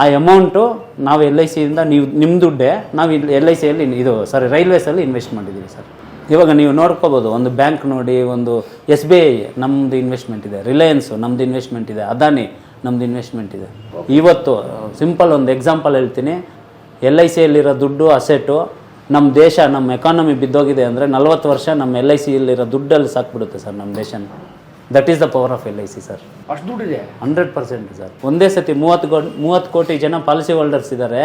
ಆ ಅಮೌಂಟು ನಾವು ಎಲ್ ಐ ಸಿಯಿಂದ ನೀವು ನಿಮ್ಮ ದುಡ್ಡೇ ನಾವು ಇಲ್ಲಿ ಎಲ್ ಐ ಸಿಯಲ್ಲಿ ಇದು ಸಾರಿ ರೈಲ್ವೇಸಲ್ಲಿ ಇನ್ವೆಸ್ಟ್ ಮಾಡಿದ್ದೀವಿ ಸರ್ ಇವಾಗ ನೀವು ನೋಡ್ಕೋಬೋದು ಒಂದು ಬ್ಯಾಂಕ್ ನೋಡಿ ಒಂದು ಎಸ್ ಬಿ ಐ ನಮ್ಮದು ಇನ್ವೆಸ್ಟ್ಮೆಂಟ್ ಇದೆ ರಿಲಯನ್ಸು ನಮ್ಮದು ಇನ್ವೆಸ್ಟ್ಮೆಂಟ್ ಇದೆ ಅದಾನಿ ನಮ್ಮದು ಇನ್ವೆಸ್ಟ್ಮೆಂಟ್ ಇದೆ. ಇವತ್ತು ಸಿಂಪಲ್ ಒಂದು ಎಕ್ಸಾಂಪಲ್ ಹೇಳ್ತೀನಿ. ಎಲ್ ಐ ಸಿಯಲ್ಲಿರೋ ದುಡ್ಡು ಅಸೆಟು ನಮ್ಮ ದೇಶ ನಮ್ಮ ಎಕಾನಮಿ ಬಿದ್ದೋಗಿದೆ ಅಂದರೆ ನಲ್ವತ್ತು ವರ್ಷ ನಮ್ಮ ಎಲ್ ಐ ಸಿಯಲ್ಲಿರೋ ದುಡ್ಡಲ್ಲಿ ಸಾಕ್ಬಿಡುತ್ತೆ ಸರ್ ನಮ್ಮ ದೇಶನ. That is the power of L I C sir ಅಷ್ಟು ದುಡ್ಡಿದೆ ಹಂಡ್ರೆಡ್ ಪರ್ಸೆಂಟ್ ಸರ್ ಒಂದೇ ಸತಿ ಮೂವತ್ತು ಗೋ ಮೂವತ್ತು ಕೋಟಿ ಜನ ಪಾಲಿಸಿ ಹೋಲ್ಡರ್ಸ್ ಇದ್ದಾರೆ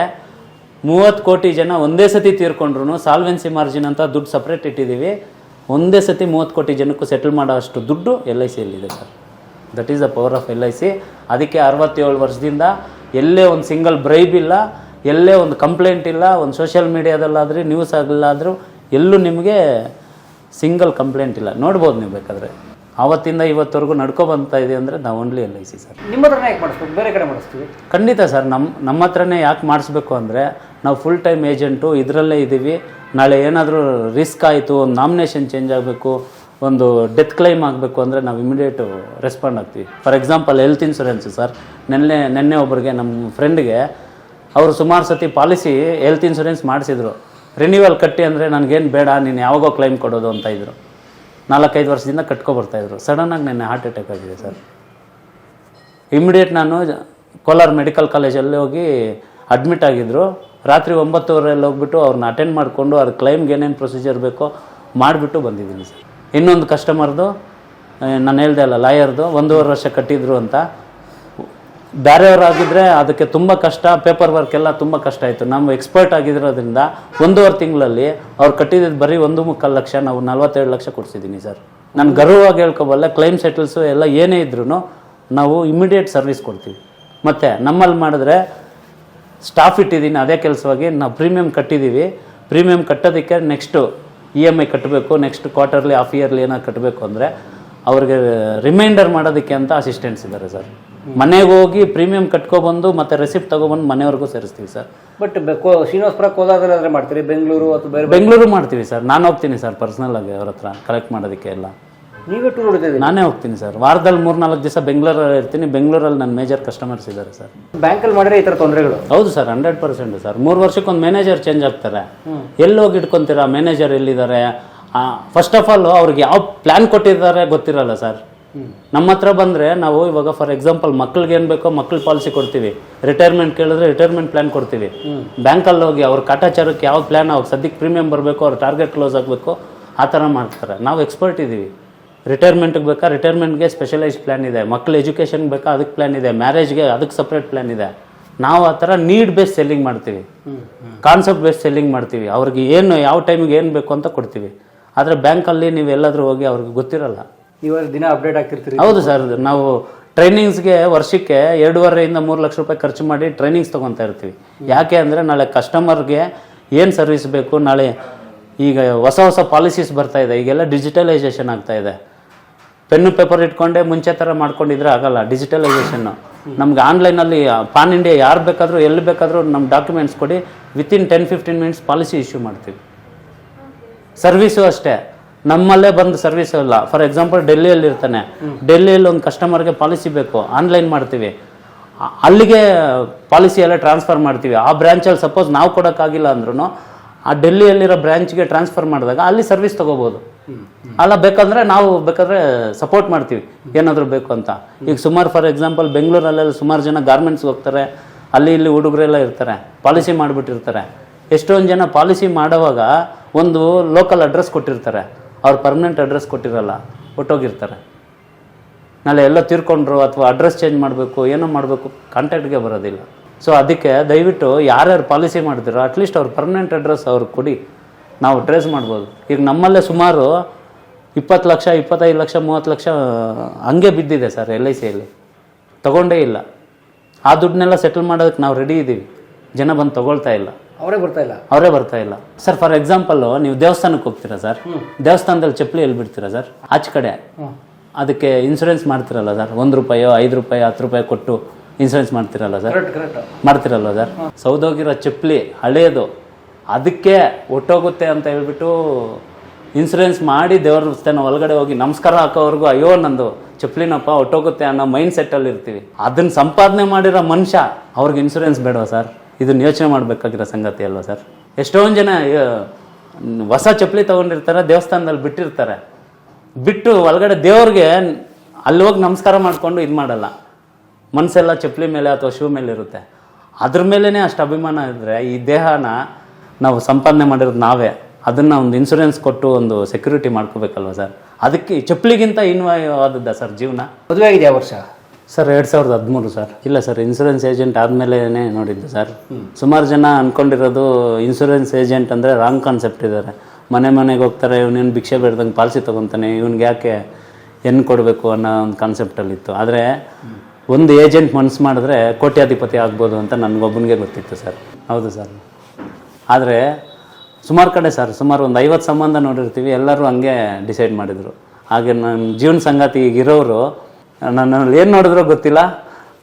ಮೂವತ್ತು ಕೋಟಿ ಜನ ಒಂದೇ ಸತಿ ತೀರ್ಕೊಂಡ್ರು ಸಾಲ್ವೆನ್ಸಿ ಮಾರ್ಜಿನ್ ಅಂತ ದುಡ್ಡು ಸಪ್ರೇಟ್ ಇಟ್ಟಿದ್ದೀವಿ ಒಂದೇ ಸತಿ ಮೂವತ್ತು ಕೋಟಿ ಜನಕ್ಕೂ ಸೆಟಲ್ ಮಾಡೋ ಅಷ್ಟು ದುಡ್ಡು L I ಸಿಯಲ್ಲಿದೆ sir that is the power of L I C ಅದಕ್ಕೆ ಅರವತ್ತೇಳು ವರ್ಷದಿಂದ ಎಲ್ಲೇ ಒಂದು ಸಿಂಗಲ್ ಬ್ರೈಬ್ ಇಲ್ಲ ಎಲ್ಲೇ ಒಂದು ಕಂಪ್ಲೇಂಟ್ ಇಲ್ಲ ಒಂದು ಸೋಷಿಯಲ್ ಮೀಡಿಯಾದಲ್ಲಾದ್ರೆ ನ್ಯೂಸ್ ಆಗಲಾದರೂ ಎಲ್ಲೂ ನಿಮಗೆ ಸಿಂಗಲ್ ಕಂಪ್ಲೇಂಟ್ ಇಲ್ಲ. ನೋಡ್ಬೋದು ನೀವು ಬೇಕಾದರೆ. ಆವತ್ತಿಂದ ಇವತ್ತವರೆಗೂ ನಡ್ಕೊ ಇದೆ ಅಂದರೆ ನಾವು only L I C sir. ನಿಮ್ಮ ಹತ್ರನೇ ಯಾಕೆ ಮಾಡಿಸ್ಬೇಕು? ಬೇರೆ ಕಡೆ ಮಾಡಿಸ್ತೀವಿ? ಖಂಡಿತ ಸರ್ ನಮ್ಮ ನಮ್ಮ ಹತ್ರನೇ ಯಾಕೆ ಮಾಡಿಸ್ಬೇಕು ಅಂದರೆ ನಾವು ಫುಲ್ ಟೈಮ್ ಏಜೆಂಟು ಇದರಲ್ಲೇ ಇದ್ದೀವಿ ನಾಳೆ ಏನಾದರೂ ರಿಸ್ಕ್ ಆಯಿತು ಒಂದು ನಾಮಿನೇಷನ್ ಚೇಂಜ್ ಆಗಬೇಕು ಒಂದು ಡೆತ್ ಕ್ಲೈಮ್ ಆಗಬೇಕು ಅಂದರೆ ನಾವು ಇಮಿಡಿಯೇಟು ರೆಸ್ಪಾಂಡ್ ಆಗ್ತೀವಿ. For example health insurance sir. ನೆನ್ನೆ ನೆನ್ನೆ ಒಬ್ಬರಿಗೆ ನಮ್ಮ ಫ್ರೆಂಡ್ಗೆ ಅವರು ಸುಮಾರು ಸತಿ ಪಾಲಿಸಿ ಹೆಲ್ತ್ ಇನ್ಶೂರೆನ್ಸ್ ಮಾಡಿಸಿದ್ರು. ರಿನ್ಯೂವಲ್ ಕಟ್ಟಿ ಅಂದರೆ ನನಗೇನು ಬೇಡ ನೀನು ಯಾವಾಗೋ ಕ್ಲೈಮ್ ಕೊಡೋದು ಅಂತ ಇದ್ರು. ನಾಲ್ಕೈದು ವರ್ಷದಿಂದ ಕಟ್ಕೊಬರ್ತಾಯಿದ್ರು ಸಡನ್ನಾಗಿ ನೆನ್ನೆ ಹಾರ್ಟ್ ಅಟ್ಯಾಕ್ ಆಗಿದೆ ಸರ್. ಇಮಿಡಿಯೇಟ್ ನಾನು ಕೋಲಾರ ಮೆಡಿಕಲ್ ಕಾಲೇಜಲ್ಲಿ ಹೋಗಿ ಅಡ್ಮಿಟ್ ಆಗಿದ್ದರು ರಾತ್ರಿ ಒಂಬತ್ತುವರೆಯಲ್ಲಿ ಹೋಗ್ಬಿಟ್ಟು ಅವ್ರನ್ನ ಅಟೆಂಡ್ ಮಾಡಿಕೊಂಡು ಅದ್ರ ಕ್ಲೈಮ್ಗೆ ಏನೇನು ಪ್ರೊಸೀಜರ್ ಬೇಕೋ ಮಾಡಿಬಿಟ್ಟು ಬಂದಿದ್ದೀನಿ ಸರ್. ಇನ್ನೊಂದು ಕಸ್ಟಮರ್ದು ನಾನು ಹೇಳ್ದೆ ಅಲ್ಲ, ಲಾಯರ್ದು, ಒಂದೂವರೆ ವರ್ಷ ಕಟ್ಟಿದ್ರು ಅಂತ. ಬೇರೆಯವರಾಗಿದ್ದರೆ ಅದಕ್ಕೆ ತುಂಬ ಕಷ್ಟ ಪೇಪರ್ ವರ್ಕ್ ಎಲ್ಲ ತುಂಬ ಕಷ್ಟ ಆಯಿತು. ನಾವು ಎಕ್ಸ್ಪರ್ಟ್ ಆಗಿರೋದ್ರಿಂದ ಒಂದೂವರೆ ತಿಂಗಳಲ್ಲಿ ಅವ್ರು ಕಟ್ಟಿದ್ದು ಬರೀ ಒಂದು ಮುಕ್ಕಾಲು ಲಕ್ಷ, ನಾವು ನಲ್ವತ್ತೆರಡು ಲಕ್ಷ ಕೊಡ್ಸಿದ್ದೀನಿ ಸರ್. ನಾನು ಗರ್ವವಾಗಿ ಹೇಳ್ಕೊಬಲ್ಲ ಕ್ಲೈಮ್ ಸೆಟಲ್ಸು ಎಲ್ಲ ಏನೇ ಇದ್ರೂ ನಾವು ಇಮಿಡಿಯೇಟ್ ಸರ್ವಿಸ್ ಕೊಡ್ತೀವಿ. ಮತ್ತು ನಮ್ಮಲ್ಲಿ ಮಾಡಿದ್ರೆ ಸ್ಟಾಫ್ ಇಟ್ಟಿದ್ದೀನಿ ಅದೇ ಕೆಲಸವಾಗಿ ನಾವು ಪ್ರೀಮಿಯಂ ಕಟ್ಟಿದ್ದೀವಿ ಪ್ರೀಮಿಯಂ ಕಟ್ಟೋದಕ್ಕೆ ನೆಕ್ಸ್ಟು ಇ ಎಂ ಐ ಕಟ್ಟಬೇಕು ನೆಕ್ಸ್ಟ್ ಕ್ವಾರ್ಟರ್ಲಿ ಹಾಫ್ ಇಯರ್ಲಿ ಏನಾರು ಕಟ್ಟಬೇಕು ಅಂದರೆ ಅವ್ರಿಗೆ ರಿಮೈಂಡರ್ ಮಾಡೋದಕ್ಕೆ ಅಂತ ಅಸಿಸ್ಟೆಂಟ್ಸ್ ಇದ್ದಾರೆ ಸರ್ ಮನೆಗೆ ಹೋಗಿ ಪ್ರೀಮಿಯಂ ಕಟ್ಕೊಬಂದು ಮತ್ತೆ ರೆಸಿಪ್ಟ್ ತಗೊಬಂದು ಮನೆವರೆಗೂ ಸೇರಿಸ್ತೀವಿ ಸರ್ ಬಟ್ ಶ್ರೀನಿವಾಸಪುರ ಆದ್ರೆ ಮಾಡ್ತೀರಿ? ಬೆಂಗಳೂರು ಅಥವಾ ಬೇರೆ ಬೆಂಗಳೂರು ಮಾಡ್ತೀವಿ ಸರ್ ನಾನು ಹೋಗ್ತೀನಿ ಸರ್ ಪರ್ಸ್ನಲ್ ಆಗಿ ಅವ್ರ ಹತ್ರ ಕಲೆಕ್ಟ್ ಮಾಡೋದಕ್ಕೆ ಎಲ್ಲ. ನೀವೇ ಟೂರ್ ಹೊಡಿತೀವಿ ನಾನೇ ಹೋಗ್ತೀನಿ ಸರ್ ವಾರದಲ್ಲಿ ಮೂರು ನಾಲ್ಕು ದಿವಸ ಬೆಂಗಳೂರಲ್ಲಿ ಇರ್ತೀನಿ. ಬೆಂಗಳೂರಲ್ಲಿ ನನ್ನ ಮೇಜರ್ ಕಸ್ಟಮರ್ಸ್ ಇದ್ದಾರೆ ಸರ್ ಬ್ಯಾಂಕಲ್ಲಿ ಮಾಡಿದ್ರೆ ಈ ಥರ ತೊಂದರೆಗಳು? ಹೌದು ಸರ್ ಹಂಡ್ರೆಡ್ ಪರ್ಸೆಂಟ್ ಸರ್ ಮೂರು ವರ್ಷಕ್ಕೊಂದು ಮ್ಯಾನೇಜರ್ ಚೇಂಜ್ ಆಗ್ತಾರೆ. ಎಲ್ಲಿ ಹೋಗಿ ಇಟ್ಕೊಂತೀರಾ? ಮ್ಯಾನೇಜರ್ ಎಲ್ಲಿದ್ದಾರೆ? ಫಸ್ಟ್ ಆಫ್ ಆಲ್ ಅವ್ರಿಗೆ ಯಾವ ಪ್ಲ್ಯಾನ್ ಕೊಟ್ಟಿದ್ದಾರೆ ಗೊತ್ತಿರಲ್ಲ ಸರ್ ನಮ್ಮ ಹತ್ರ ಬಂದರೆ ನಾವು ಇವಾಗ ಫಾರ್ ಎಕ್ಸಾಂಪಲ್ ಮಕ್ಳಿಗೆ ಏನು ಬೇಕೋ ಮಕ್ಳ ಪಾಲಿಸಿ ಕೊಡ್ತೀವಿ. ರಿಟೈರ್ಮೆಂಟ್ ಕೇಳಿದ್ರೆ ರಿಟೈರ್ಮೆಂಟ್ ಪ್ಲಾನ್ ಕೊಡ್ತೀವಿ. ಬ್ಯಾಂಕಲ್ಲಿ ಹೋಗಿ ಅವ್ರ ಕಾಟಾಚಾರಕ್ಕೆ ಯಾವ ಪ್ಲಾನ್ ಅವ್ರು ಸದ್ಯಕ್ಕೆ ಪ್ರೀಮಿಯಂ ಬರಬೇಕು ಅವ್ರ ಟಾರ್ಗೆಟ್ ಕ್ಲೋಸ್ ಆಗಬೇಕು ಆ ಥರ ಮಾಡ್ತಾರೆ. ನಾವು ಎಕ್ಸ್ಪರ್ಟ್ ಇದ್ದೀವಿ ರಿಟೈರ್ಮೆಂಟ್ಗೆ ಬೇಕಾ? ರಿಟೈರ್ಮೆಂಟ್ಗೆ ಸ್ಪೆಷಲೈಸ್ಡ್ ಪ್ಲ್ಯಾನ್ ಇದೆ. ಮಕ್ಳ ಎಜುಕೇಷನ್ ಬೇಕಾ? ಅದಕ್ಕೆ ಪ್ಲ್ಯಾನ್ ಇದೆ. ಮ್ಯಾರೇಜ್ಗೆ ಅದಕ್ಕೆ ಸಪ್ರೇಟ್ ಪ್ಲ್ಯಾನ್ ಇದೆ. ನಾವು ಆ ಥರ ನೀಡ್ ಬೇಸ್ ಸೆಲ್ಲಿಂಗ್ ಮಾಡ್ತೀವಿ. ಕಾನ್ಸೆಪ್ಟ್ ಬೇಸ್ ಸೆಲ್ಲಿಂಗ್ ಮಾಡ್ತೀವಿ. ಅವ್ರಿಗೆ ಏನು ಯಾವ ಟೈಮಿಗೆ ಏನು ಬೇಕು ಅಂತ ಕೊಡ್ತೀವಿ. ಆದರೆ ಬ್ಯಾಂಕಲ್ಲಿ ನೀವು ಎಲ್ಲಾದರೂ ಹೋಗಿ ಅವ್ರಿಗೆ ಗೊತ್ತಿರಲ್ಲ. ಇವಾಗ ದಿನ ಅಪ್ಡೇಟ್ ಆಗ್ತಿರ್ತೀರಿ? ಹೌದು ಸರ್ ನಾವು ಟ್ರೈನಿಂಗ್ಸ್ಗೆ ವರ್ಷಕ್ಕೆ ಎರಡೂವರೆಯಿಂದ ಮೂರು ಲಕ್ಷ ರೂಪಾಯಿ ಖರ್ಚು ಮಾಡಿ ಟ್ರೈನಿಂಗ್ಸ್ ತೊಗೊತಾ ಇರ್ತೀವಿ. ಯಾಕೆ ಅಂದರೆ ನಾಳೆ ಕಸ್ಟಮರ್ಗೆ ಏನು ಸರ್ವಿಸ್ ಬೇಕು? ನಾಳೆ ಈಗ ಹೊಸ ಹೊಸ ಪಾಲಿಸೀಸ್ ಬರ್ತಾ ಇದೆ. ಈಗೆಲ್ಲ ಡಿಜಿಟಲೈಸೇಷನ್ ಆಗ್ತಾ ಇದೆ. ಪೆನ್ನು ಪೇಪರ್ ಇಟ್ಕೊಂಡೆ ಮುಂಚೆ ಥರ ಮಾಡ್ಕೊಂಡಿದ್ರೆ ಆಗಲ್ಲ. ಡಿಜಿಟಲೈಸೇಷನ್ನು ನಮ್ಗೆ ಆನ್ಲೈನಲ್ಲಿ ಪಾನ್ ಇಂಡಿಯಾ ಯಾರು ಬೇಕಾದರೂ ಎಲ್ಲಿ ಬೇಕಾದರೂ ನಮ್ಮ ಡಾಕ್ಯುಮೆಂಟ್ಸ್ ಕೊಡಿ. Within ten fifteen minutes policy issue ಮಾಡ್ತೀವಿ. ಸರ್ವಿಸು ಅಷ್ಟೇ. ನಮ್ಮಲ್ಲೇ ಬಂದು ಸರ್ವಿಸ್ ಇಲ್ಲ. ಫಾರ್ ಎಕ್ಸಾಂಪಲ್ ಡೆಲ್ಲಿಯಲ್ಲಿ ಇರ್ತಾನೆ. ಡೆಲ್ಲಿಯಲ್ಲಿ ಒಂದು ಕಸ್ಟಮರ್ಗೆ ಪಾಲಿಸಿ ಬೇಕು. ಆನ್ಲೈನ್ ಮಾಡ್ತೀವಿ. ಅಲ್ಲಿಗೆ ಪಾಲಿಸಿ ಎಲ್ಲ ಟ್ರಾನ್ಸ್ಫರ್ ಮಾಡ್ತೀವಿ. ಆ ಬ್ರ್ಯಾಂಚಲ್ಲಿ ಸಪೋಸ್ ನಾವು ಕೊಡೋಕ್ಕಾಗಿಲ್ಲ ಅಂದ್ರೂ ಆ ಡೆಲ್ಲಿಯಲ್ಲಿರೋ ಬ್ರ್ಯಾಂಚ್ಗೆ ಟ್ರಾನ್ಸ್ಫರ್ ಮಾಡಿದಾಗ ಅಲ್ಲಿ ಸರ್ವಿಸ್ ತೊಗೋಬೋದು. ಅಲ್ಲ, ಬೇಕಂದ್ರೆ ನಾವು ಬೇಕಾದ್ರೆ ಸಪೋರ್ಟ್ ಮಾಡ್ತೀವಿ. ಏನಾದರೂ ಬೇಕು ಅಂತ. ಈಗ ಸುಮಾರು ಫಾರ್ ಎಕ್ಸಾಂಪಲ್ ಬೆಂಗಳೂರಲ್ಲೆಲ್ಲ ಸುಮಾರು ಜನ ಗಾರ್ಮೆಂಟ್ಸ್ಗೆ ಹೋಗ್ತಾರೆ. ಅಲ್ಲಿ ಇಲ್ಲಿ ಹುಡುಗರೆಲ್ಲ ಇರ್ತಾರೆ. ಪಾಲಿಸಿ ಮಾಡಿಬಿಟ್ಟಿರ್ತಾರೆ. ಎಷ್ಟೊಂದು ಜನ ಪಾಲಿಸಿ ಮಾಡುವಾಗ ಒಂದು ಲೋಕಲ್ ಅಡ್ರೆಸ್ ಕೊಟ್ಟಿರ್ತಾರೆ. ಅವ್ರು ಪರ್ಮನೆಂಟ್ ಅಡ್ರೆಸ್ ಕೊಟ್ಟಿರಲ್ಲ, ಒಟ್ಟೋಗಿರ್ತಾರೆ. ನಾಳೆ ಎಲ್ಲ ತೀರ್ಕೊಂಡ್ರು ಅಥವಾ ಅಡ್ರೆಸ್ ಚೇಂಜ್ ಮಾಡಬೇಕು, ಏನೋ ಮಾಡಬೇಕು ಕಾಂಟ್ಯಾಕ್ಟ್ಗೆ ಬರೋದಿಲ್ಲ. ಸೊ ಅದಕ್ಕೆ ದಯವಿಟ್ಟು ಯಾರ್ಯಾರು ಪಾಲಿಸಿ ಮಾಡಿದ್ರು ಅಟ್ಲೀಸ್ಟ್ ಅವ್ರ ಪರ್ಮನೆಂಟ್ ಅಡ್ರೆಸ್ ಅವ್ರು ಕೊಡಿ. ನಾವು ಟ್ರೇಸ್ ಮಾಡ್ಬೋದು. ಈಗ ನಮ್ಮಲ್ಲೇ ಸುಮಾರು ಇಪ್ಪತ್ತು ಲಕ್ಷ, ಇಪ್ಪತ್ತೈದು ಲಕ್ಷ, ಮೂವತ್ತು ಲಕ್ಷ ಹಂಗೆ ಬಿದ್ದಿದೆ ಸರ್ ಎಲ್ ಐ ಸಿಯಲ್ಲಿ ತಗೊಂಡೇ ಇಲ್ಲ. ಆ ದುಡ್ಡನ್ನೆಲ್ಲ ಸೆಟಲ್ ಮಾಡೋದಕ್ಕೆ ನಾವು ರೆಡಿ ಇದ್ದೀವಿ ಜನ ಬಂದು ತಗೊಳ್ತಾ ಇಲ್ಲ. ಅವರೇ ಬರ್ತಾ ಇಲ್ಲ? ಅವರೇ ಬರ್ತಾ ಇಲ್ಲ. ಸರ್ ಫಾರ್ ಎಕ್ಸಾಂಪಲ್ ನೀವು ದೇವಸ್ಥಾನಕ್ಕೆ ಹೋಗ್ತೀರಾ ಸರ್? ದೇವಸ್ಥಾನದಲ್ಲಿ ಚಪ್ಪಲಿ ಎಲ್ಲಿ ಬಿಡ್ತೀರಾ ಸರ್? ಆಚೆ ಕಡೆ. ಅದಕ್ಕೆ ಇನ್ಸೂರೆನ್ಸ್ ಮಾಡ್ತಿರಲ್ಲ ಸರ್? ಒಂದು ರೂಪಾಯೋ ಐದು ರೂಪಾಯಿ ಹತ್ತು ರೂಪಾಯಿ ಕೊಟ್ಟು ಇನ್ಸೂರೆನ್ಸ್ ಮಾಡ್ತಿರಲ್ಲ ಸರ್? ಮಾಡ್ತಿರಲ್ಲ ಸರ್? ಸೌದೋಗಿರೋ ಚಪ್ಪಲಿ ಹಳೆಯದು ಅದಕ್ಕೆ ಒಟ್ಟೋಗುತ್ತೆ ಅಂತ ಹೇಳ್ಬಿಟ್ಟು ಇನ್ಸೂರೆನ್ಸ್ ಮಾಡಿ ದೇವ್ರ ಒಳಗಡೆ ಹೋಗಿ ನಮಸ್ಕಾರ ಹಾಕೋವರೆಗೂ ಅಯ್ಯೋ ನಂದು ಚಪ್ಪಲಿನಪ್ಪ ಒಟ್ಟೋಗುತ್ತೆ ಅನ್ನೋ ಮೈಂಡ್ ಸೆಟ್ಟಲ್ಲಿ ಇರ್ತೀವಿ ಅದನ್ನ ಸಂಪಾದನೆ ಮಾಡಿರೋ ಮನುಷ್ಯ ಅವ್ರಿಗೆ ಇನ್ಸೂರೆನ್ಸ್ ಬೇಡವಾ ಸರ್? ಇದನ್ನ ಯೋಚನೆ ಮಾಡಬೇಕಾಗಿರೋ ಸಂಗತಿ ಅಲ್ವಾ ಸರ್? ಎಷ್ಟೊಂದು ಜನ ಹೊಸ ಚಪ್ಪಲಿ ತೊಗೊಂಡಿರ್ತಾರೆ, ದೇವಸ್ಥಾನದಲ್ಲಿ ಬಿಟ್ಟಿರ್ತಾರೆ. ಬಿಟ್ಟು ಒಳಗಡೆ ದೇವ್ರಿಗೆ ಅಲ್ಲಿ ಹೋಗಿ ನಮಸ್ಕಾರ ಮಾಡಿಕೊಂಡು ಇದು ಮಾಡಲ್ಲ. ಮನಸ್ಸೆಲ್ಲ ಚಪ್ಪಲಿ ಮೇಲೆ ಅಥವಾ ಶೂ ಮೇಲೆ ಇರುತ್ತೆ. ಅದ್ರ ಮೇಲೇ ಅಷ್ಟು ಅಭಿಮಾನ ಇದ್ದರೆ ಈ ದೇಹನ ನಾವು ಸಂಪಾದನೆ ಮಾಡಿರೋದು ನಾವೇ. ಅದನ್ನು ಒಂದು ಇನ್ಸೂರೆನ್ಸ್ ಕೊಟ್ಟು ಒಂದು ಸೆಕ್ಯೂರಿಟಿ ಮಾಡ್ಕೋಬೇಕಲ್ವ ಸರ್? ಅದಕ್ಕೆ ಚಪ್ಪಲಿಗಿಂತ ಇನ್ವಾಯ್ ಆದದ್ದ ಸರ್ ಜೀವನ? ಮದುವೆ ಆಗಿದೆ ವರ್ಷ. ಸರ್, ಎರಡು ಸಾವಿರದ ಹದಿಮೂರು ಸರ್. ಇಲ್ಲ ಸರ್ ಇನ್ಸೂರೆನ್ಸ್ ಏಜೆಂಟ್ ಆದಮೇಲೆ ನೋಡಿದ್ದು ಸರ್. ಸುಮಾರು ಜನ ಅಂದ್ಕೊಂಡಿರೋದು ಇನ್ಸೂರೆನ್ಸ್ ಏಜೆಂಟ್ ಅಂದರೆ ರಾಂಗ್ ಕಾನ್ಸೆಪ್ಟ್ ಇದ್ದಾರೆ ಮನೆ ಮನೆಗೆ ಹೋಗ್ತಾರೆ, ಇವನೇನು ಭಿಕ್ಷೆ ಬೇಡ್ದಂಗೆ ಪಾಲಿಸಿ ತೊಗೊತಾನೆ, ಇವ್ನಿಗೆ ಯಾಕೆ ಹೆಣ್ಣು ಕೊಡಬೇಕು ಅನ್ನೋ ಒಂದು ಕಾನ್ಸೆಪ್ಟಲ್ಲಿತ್ತು ಆದರೆ ಒಂದು ಏಜೆಂಟ್ ಮನಸ್ಸು ಮಾಡಿದ್ರೆ ಕೋಟ್ಯಾಧಿಪತಿ ಆಗ್ಬೋದು ಅಂತ ನನಗೊಬ್ಬನಿಗೆ ಗೊತ್ತಿತ್ತು ಸರ್. ಹೌದು ಸರ್. ಆದರೆ ಸುಮಾರು ಕಡೆ ಸರ್, ಸುಮಾರು ಒಂದು ಐವತ್ತು ಸಂಬಂಧ ನೋಡಿರ್ತೀವಿ, ಎಲ್ಲರೂ ಹಂಗೆ ಡಿಸೈಡ್ ಮಾಡಿದರು. ಹಾಗೆ ನನ್ನ ಜೀವನ ಸಂಗಾತಿ ಈಗ ಇರೋರು ನನ್ನಲ್ಲಿ ಏನು ನೋಡಿದ್ರೋ ಗೊತ್ತಿಲ್ಲ.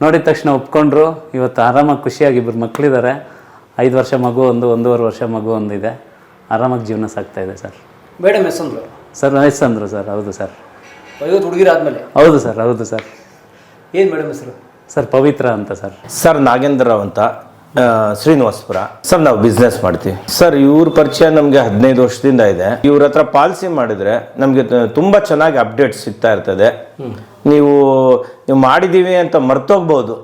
ನೋಡಿದ ತಕ್ಷಣ ಒಪ್ಕೊಂಡ್ರು. ಇವತ್ತು ಆರಾಮಾಗಿ ಖುಷಿಯಾಗಿ ಇಬ್ಬರು ಮಕ್ಕಳಿದ್ದಾರೆ ಐದು ವರ್ಷ ಮಗು ಒಂದು ಒಂದೂವರೆ ವರ್ಷ ಮಗು ಒಂದಿದೆ ಆರಾಮಾಗಿ ಜೀವನ ಸಾಗ್ತಾ ಇದೆ ಸರ್. ಮೇಡಮ್ ಎಸ್ ಅಂದ್ರು ಸರ್ ವಯಸ್ಸಂದ್ರು ಸರ್. ಹೌದು ಸರ್. ಐವತ್ತು ಹುಡುಗಿರಾದ್ಮೇಲೆ ಹೌದು ಸರ್ ಹೌದು ಸರ್. ಏನು ಮೇಡಮ್ ಹೆಸರು? ಸರ್ ಪವಿತ್ರ ಅಂತ ಸರ್. ಸರ್ ನಾಗೇಂದ್ರ ರಾವ್ ಅಂತ. ಶ್ರೀನಿವಾಸಪುರ. ಸರ್ ನಾವು ಬಿಸ್ನೆಸ್ ಮಾಡ್ತೀವಿ. ಸರ್ ಇವ್ರ ಪರಿಚಯ ನಮಗೆ ಹದಿನೈದು ವರ್ಷದಿಂದ ಇದೆ. ಇವ್ರ ಹತ್ರ ಪಾಲಿಸಿ ಮಾಡಿದ್ರೆ ನಮಗೆ ತುಂಬಾ ಚೆನ್ನಾಗಿ ಅಪ್ಡೇಟ್ ಸಿಗ್ತಾ ಇರ್ತದೆ. ನೀವು ನೀವು ಮಾಡಿದೀವಿ ಅಂತ ಮರ್ತೋಗ್ಬೋದು.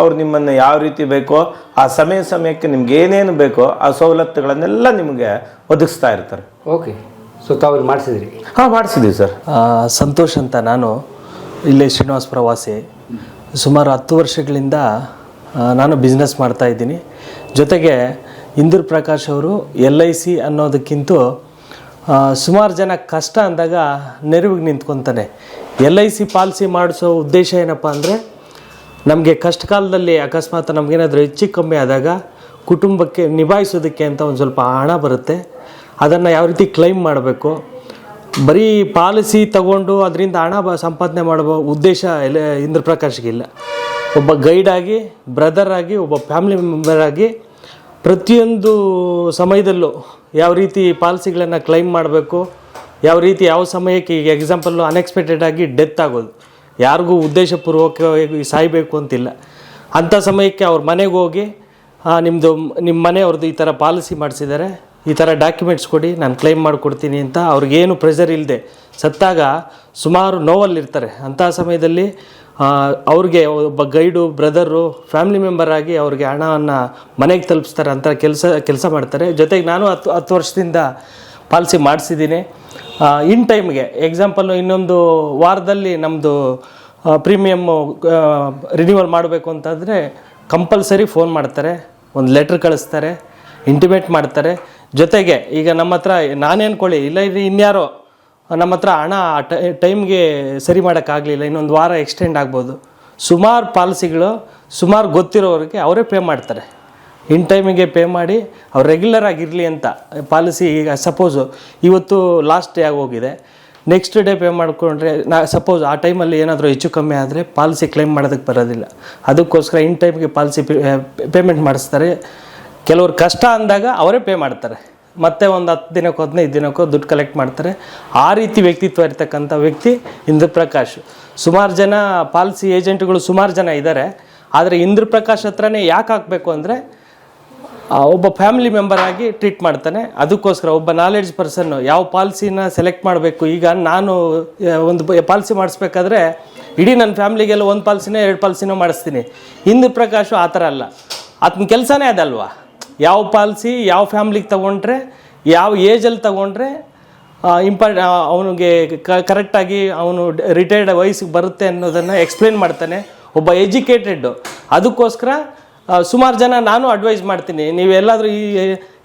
ಅವ್ರು ನಿಮ್ಮನ್ನು ಯಾವ ರೀತಿ ಬೇಕೋ ಆ ಸಮಯ ಸಮಯಕ್ಕೆ ನಿಮ್ಗೆ ಏನೇನು ಬೇಕೋ ಆ ಸವಲತ್ತುಗಳನ್ನೆಲ್ಲ ನಿಮಗೆ ಒದಗಿಸ್ತಾ ಇರ್ತಾರೆ. ಓಕೆ ಸೊ ತಾವು ಮಾಡಿಸಿದ್ರಿ? ಹಾಂ ಮಾಡಿಸಿದ್ದೀವಿ ಸರ್. ಸಂತೋಷ್ ಅಂತ ನಾನು ಇಲ್ಲೇ ಶ್ರೀನಿವಾಸಪುರ ವಾಸಿ. ಸುಮಾರು ಹತ್ತು ವರ್ಷಗಳಿಂದ ನಾನು ಬಿಸ್ನೆಸ್ ಮಾಡ್ತಾ ಇದ್ದೀನಿ. ಜೊತೆಗೆ ಇಂದೂರ್ ಪ್ರಕಾಶ್ ಅವರು ಎಲ್ ಐ ಸಿ ಅನ್ನೋದಕ್ಕಿಂತ ಸುಮಾರು ಜನ ಕಷ್ಟ ಅಂದಾಗ ನೆರವಿಗೆ ನಿಂತ್ಕೊತಾನೆ. ಎಲ್ ಐ ಸಿ ಪಾಲಿಸಿ ಮಾಡಿಸೋ ಉದ್ದೇಶ ಏನಪ್ಪ ಅಂದರೆ, ನಮಗೆ ಕಷ್ಟ ಕಾಲದಲ್ಲಿ ಅಕಸ್ಮಾತ್ ನಮಗೇನಾದರೂ ಹೆಚ್ಚು ಕಮ್ಮಿ ಆದಾಗ ಕುಟುಂಬಕ್ಕೆ ನಿಭಾಯಿಸೋದಕ್ಕೆ ಅಂತ ಒಂದು ಸ್ವಲ್ಪ ಹಣ ಬರುತ್ತೆ. ಅದನ್ನು ಯಾವ ರೀತಿ ಕ್ಲೈಮ್ ಮಾಡಬೇಕು ಬರೀ ಪಾಲಿಸಿ ತಗೊಂಡು ಅದರಿಂದ ಹಣ ಸಂಪಾದನೆ ಮಾಡುವ ಉದ್ದೇಶ ಎಲ್ಲ ಇಂದ್ರ ಪ್ರಕಾಶ್ಗಿಲ್ಲ ಒಬ್ಬ ಗೈಡ್ ಆಗಿ, ಬ್ರದರ್ ಆಗಿ, ಒಬ್ಬ ಫ್ಯಾಮಿಲಿ ಮೆಂಬರ್ ಆಗಿ ಪ್ರತಿಯೊಂದು ಸಮಯದಲ್ಲೂ ಯಾವ ರೀತಿ ಪಾಲಿಸಿಗಳನ್ನು ಕ್ಲೈಮ್ ಮಾಡಬೇಕು, ಯಾವ ರೀತಿ ಯಾವ ಸಮಯಕ್ಕೆ ಈಗ ಎಕ್ಸಾಂಪಲ್ಲು ಅನ್ಎಕ್ಸ್ಪೆಕ್ಟೆಡ್ ಆಗಿ ಡೆತ್ ಆಗೋದು, ಯಾರಿಗೂ ಉದ್ದೇಶಪೂರ್ವಕವಾಗಿ ಸಾಯಬೇಕು ಅಂತಿಲ್ಲ. ಅಂಥ ಸಮಯಕ್ಕೆ ಅವ್ರ ಮನೆಗೆ ಹೋಗಿ ನಿಮ್ಮದು ನಿಮ್ಮ ಮನೆಯವ್ರದ್ದು ಈ ಥರ ಪಾಲಿಸಿ ಮಾಡಿಸಿದ್ದಾರೆ. ಈ ಥರ ಡಾಕ್ಯುಮೆಂಟ್ಸ್ ಕೊಡಿ, ನಾನು ಕ್ಲೈಮ್ ಮಾಡಿಕೊಡ್ತೀನಿ ಅಂತ ಅವ್ರಿಗೇನು ಪ್ರೆಷರ್ ಇಲ್ಲದೆ ಸತ್ತಾಗ ಸುಮಾರು ನೋವಲ್ಲಿರ್ತಾರೆ. ಅಂಥ ಸಮಯದಲ್ಲಿ ಅವ್ರಿಗೆ ಒಬ್ಬ ಗೈಡು ಬ್ರದರು ಫ್ಯಾಮಿಲಿ ಮೆಂಬರ್ ಆಗಿ ಅವ್ರಿಗೆ ಹಣವನ್ನು ಮನೆಗೆ ತಲುಪಿಸ್ತಾರೆ ಅಂತ ಕೆಲಸ ಕೆಲಸ ಮಾಡ್ತಾರೆ. ಜೊತೆಗೆ ನಾನು ಹತ್ತು ಹತ್ತು ವರ್ಷದಿಂದ ಪಾಲಿಸಿ ಮಾಡಿಸಿದ್ದೀನಿ. ಇನ್ ಟೈಮ್ಗೆ ಎಕ್ಸಾಂಪಲ್ಲು ಇನ್ನೊಂದು ವಾರದಲ್ಲಿ ನಮ್ಮದು ಪ್ರೀಮಿಯಮ್ಮು ರಿನ್ಯೂವಲ್ ಮಾಡಬೇಕು ಅಂತಂದರೆ ಕಂಪಲ್ಸರಿ ಫೋನ್ ಮಾಡ್ತಾರೆ. ಒಂದು ಲೆಟ್ರ್ ಕಳಿಸ್ತಾರೆ ಇಂಟಿಮೇಟ್ ಮಾಡ್ತಾರೆ. ಜೊತೆಗೆ ಈಗ ನಮ್ಮ ಹತ್ರ ನಾನೇನು ಕೊಳ್ಳಿ ಇಲ್ಲ, ಇದು ಇನ್ಯಾರೋ ನಮ್ಮ ಹತ್ರ ಹಣ ಟೈಮ್ಗೆ ಸರಿ ಮಾಡೋಕ್ಕಾಗಲಿಲ್ಲ. ಇನ್ನೊಂದು ವಾರ ಎಕ್ಸ್ಟೆಂಡ್ ಆಗ್ಬೋದು. ಸುಮಾರು ಪಾಲಿಸಿಗಳು, ಸುಮಾರು ಗೊತ್ತಿರೋರಿಗೆ ಅವರೇ ಪೇ ಮಾಡ್ತಾರೆ. ಇನ್ ಟೈಮಿಗೆ ಪೇ ಮಾಡಿ, ಅವ್ರು ರೆಗ್ಯುಲರ್ ಆಗಿರಲಿ ಅಂತ ಪಾಲಿಸಿ ಈಗ ಸಪೋಸು ಇವತ್ತು ಲಾಸ್ಟ್ ಡೇ ಆಗೋಗಿದೆ. ನೆಕ್ಸ್ಟ್ ಡೇ ಪೇ ಮಾಡಿಕೊಂಡ್ರೆ, ನಾ ಸಪೋಸ್ ಆ ಟೈಮಲ್ಲಿ ಏನಾದರೂ ಹೆಚ್ಚು ಕಮ್ಮಿ ಆದರೆ ಪಾಲಿಸಿ ಕ್ಲೈಮ್ ಮಾಡೋದಕ್ಕೆ ಬರೋದಿಲ್ಲ. ಅದಕ್ಕೋಸ್ಕರ ಇನ್ ಟೈಮ್ಗೆ ಪಾಲಿಸಿ ಪೇಮೆಂಟ್ ಮಾಡಿಸ್ತಾರೆ. ಕೆಲವ್ರು ಕಷ್ಟ ಅಂದಾಗ ಅವರೇ ಪೇ ಮಾಡ್ತಾರೆ. ಮತ್ತೆ ಒಂದು ಹತ್ತು ದಿನಕ್ಕೋ ಹದಿನೈದು ದಿನಕ್ಕೋ ದುಡ್ಡು ಕಲೆಕ್ಟ್ ಮಾಡ್ತಾರೆ. ಆ ರೀತಿ ವ್ಯಕ್ತಿತ್ವ ಇರ್ತಕ್ಕಂಥ ವ್ಯಕ್ತಿ ಇಂದ್ರ ಪ್ರಕಾಶ್ ಸುಮಾರು ಜನ ಪಾಲಿಸಿ ಏಜೆಂಟ್ಗಳು ಸುಮಾರು ಜನ ಇದ್ದಾರೆ ಆದರೆ ಇಂದ್ರ ಪ್ರಕಾಶ್ ಹತ್ರನೇ ಯಾಕೆ ಹಾಕಬೇಕು ಅಂದರೆ ಒಬ್ಬ ಫ್ಯಾಮಿಲಿ ಮೆಂಬರ್ ಆಗಿ ಟ್ರೀಟ್ ಮಾಡ್ತಾನೆ. ಅದಕ್ಕೋಸ್ಕರ ಒಬ್ಬ ನಾಲೆಡ್ಜ್ ಪರ್ಸನ್ನು ಯಾವ ಪಾಲಿಸಿನ ಸೆಲೆಕ್ಟ್ ಮಾಡಬೇಕು? ಈಗ ನಾನು ಒಂದು ಪಾಲಿಸಿ ಮಾಡಿಸ್ಬೇಕಾದ್ರೆ ಇಡೀ ನನ್ನ ಫ್ಯಾಮ್ಲಿಗೆಲ್ಲ ಒಂದು ಪಾಲಿಸಿನೇ ಎರಡು ಪಾಲಿಸಿನೋ ಮಾಡಿಸ್ತೀನಿ. ಇಂದು ಪ್ರಕಾಶು ಆ ಥರ ಅಲ್ಲ. ಆತನ ಕೆಲಸನೇ ಅದಲ್ವಾ? ಯಾವ ಪಾಲಿಸಿ, ಯಾವ ಫ್ಯಾಮ್ಲಿಗೆ ತೊಗೊಂಡ್ರೆ, ಯಾವ ಏಜಲ್ಲಿ ತೊಗೊಂಡ್ರೆ ಇಂಪಾರ್ಟ್ ಅವನಿಗೆ ಕರೆಕ್ಟಾಗಿ ಅವನು ರಿಟೈರ್ಡ್ ವಯಸ್ಸಿಗೆ ಬರುತ್ತೆ ಅನ್ನೋದನ್ನು ಎಕ್ಸ್ಪ್ಲೇನ್ ಮಾಡ್ತಾನೆ. ಒಬ್ಬ ಎಜುಕೇಟೆಡ್ಡು ಅದಕ್ಕೋಸ್ಕರ ಸುಮಾರು ಜನ ನಾನು ಅಡ್ವೈಸ್ ಮಾಡ್ತೀನಿ. ನೀವೆಲ್ಲಾದರೂ ಈ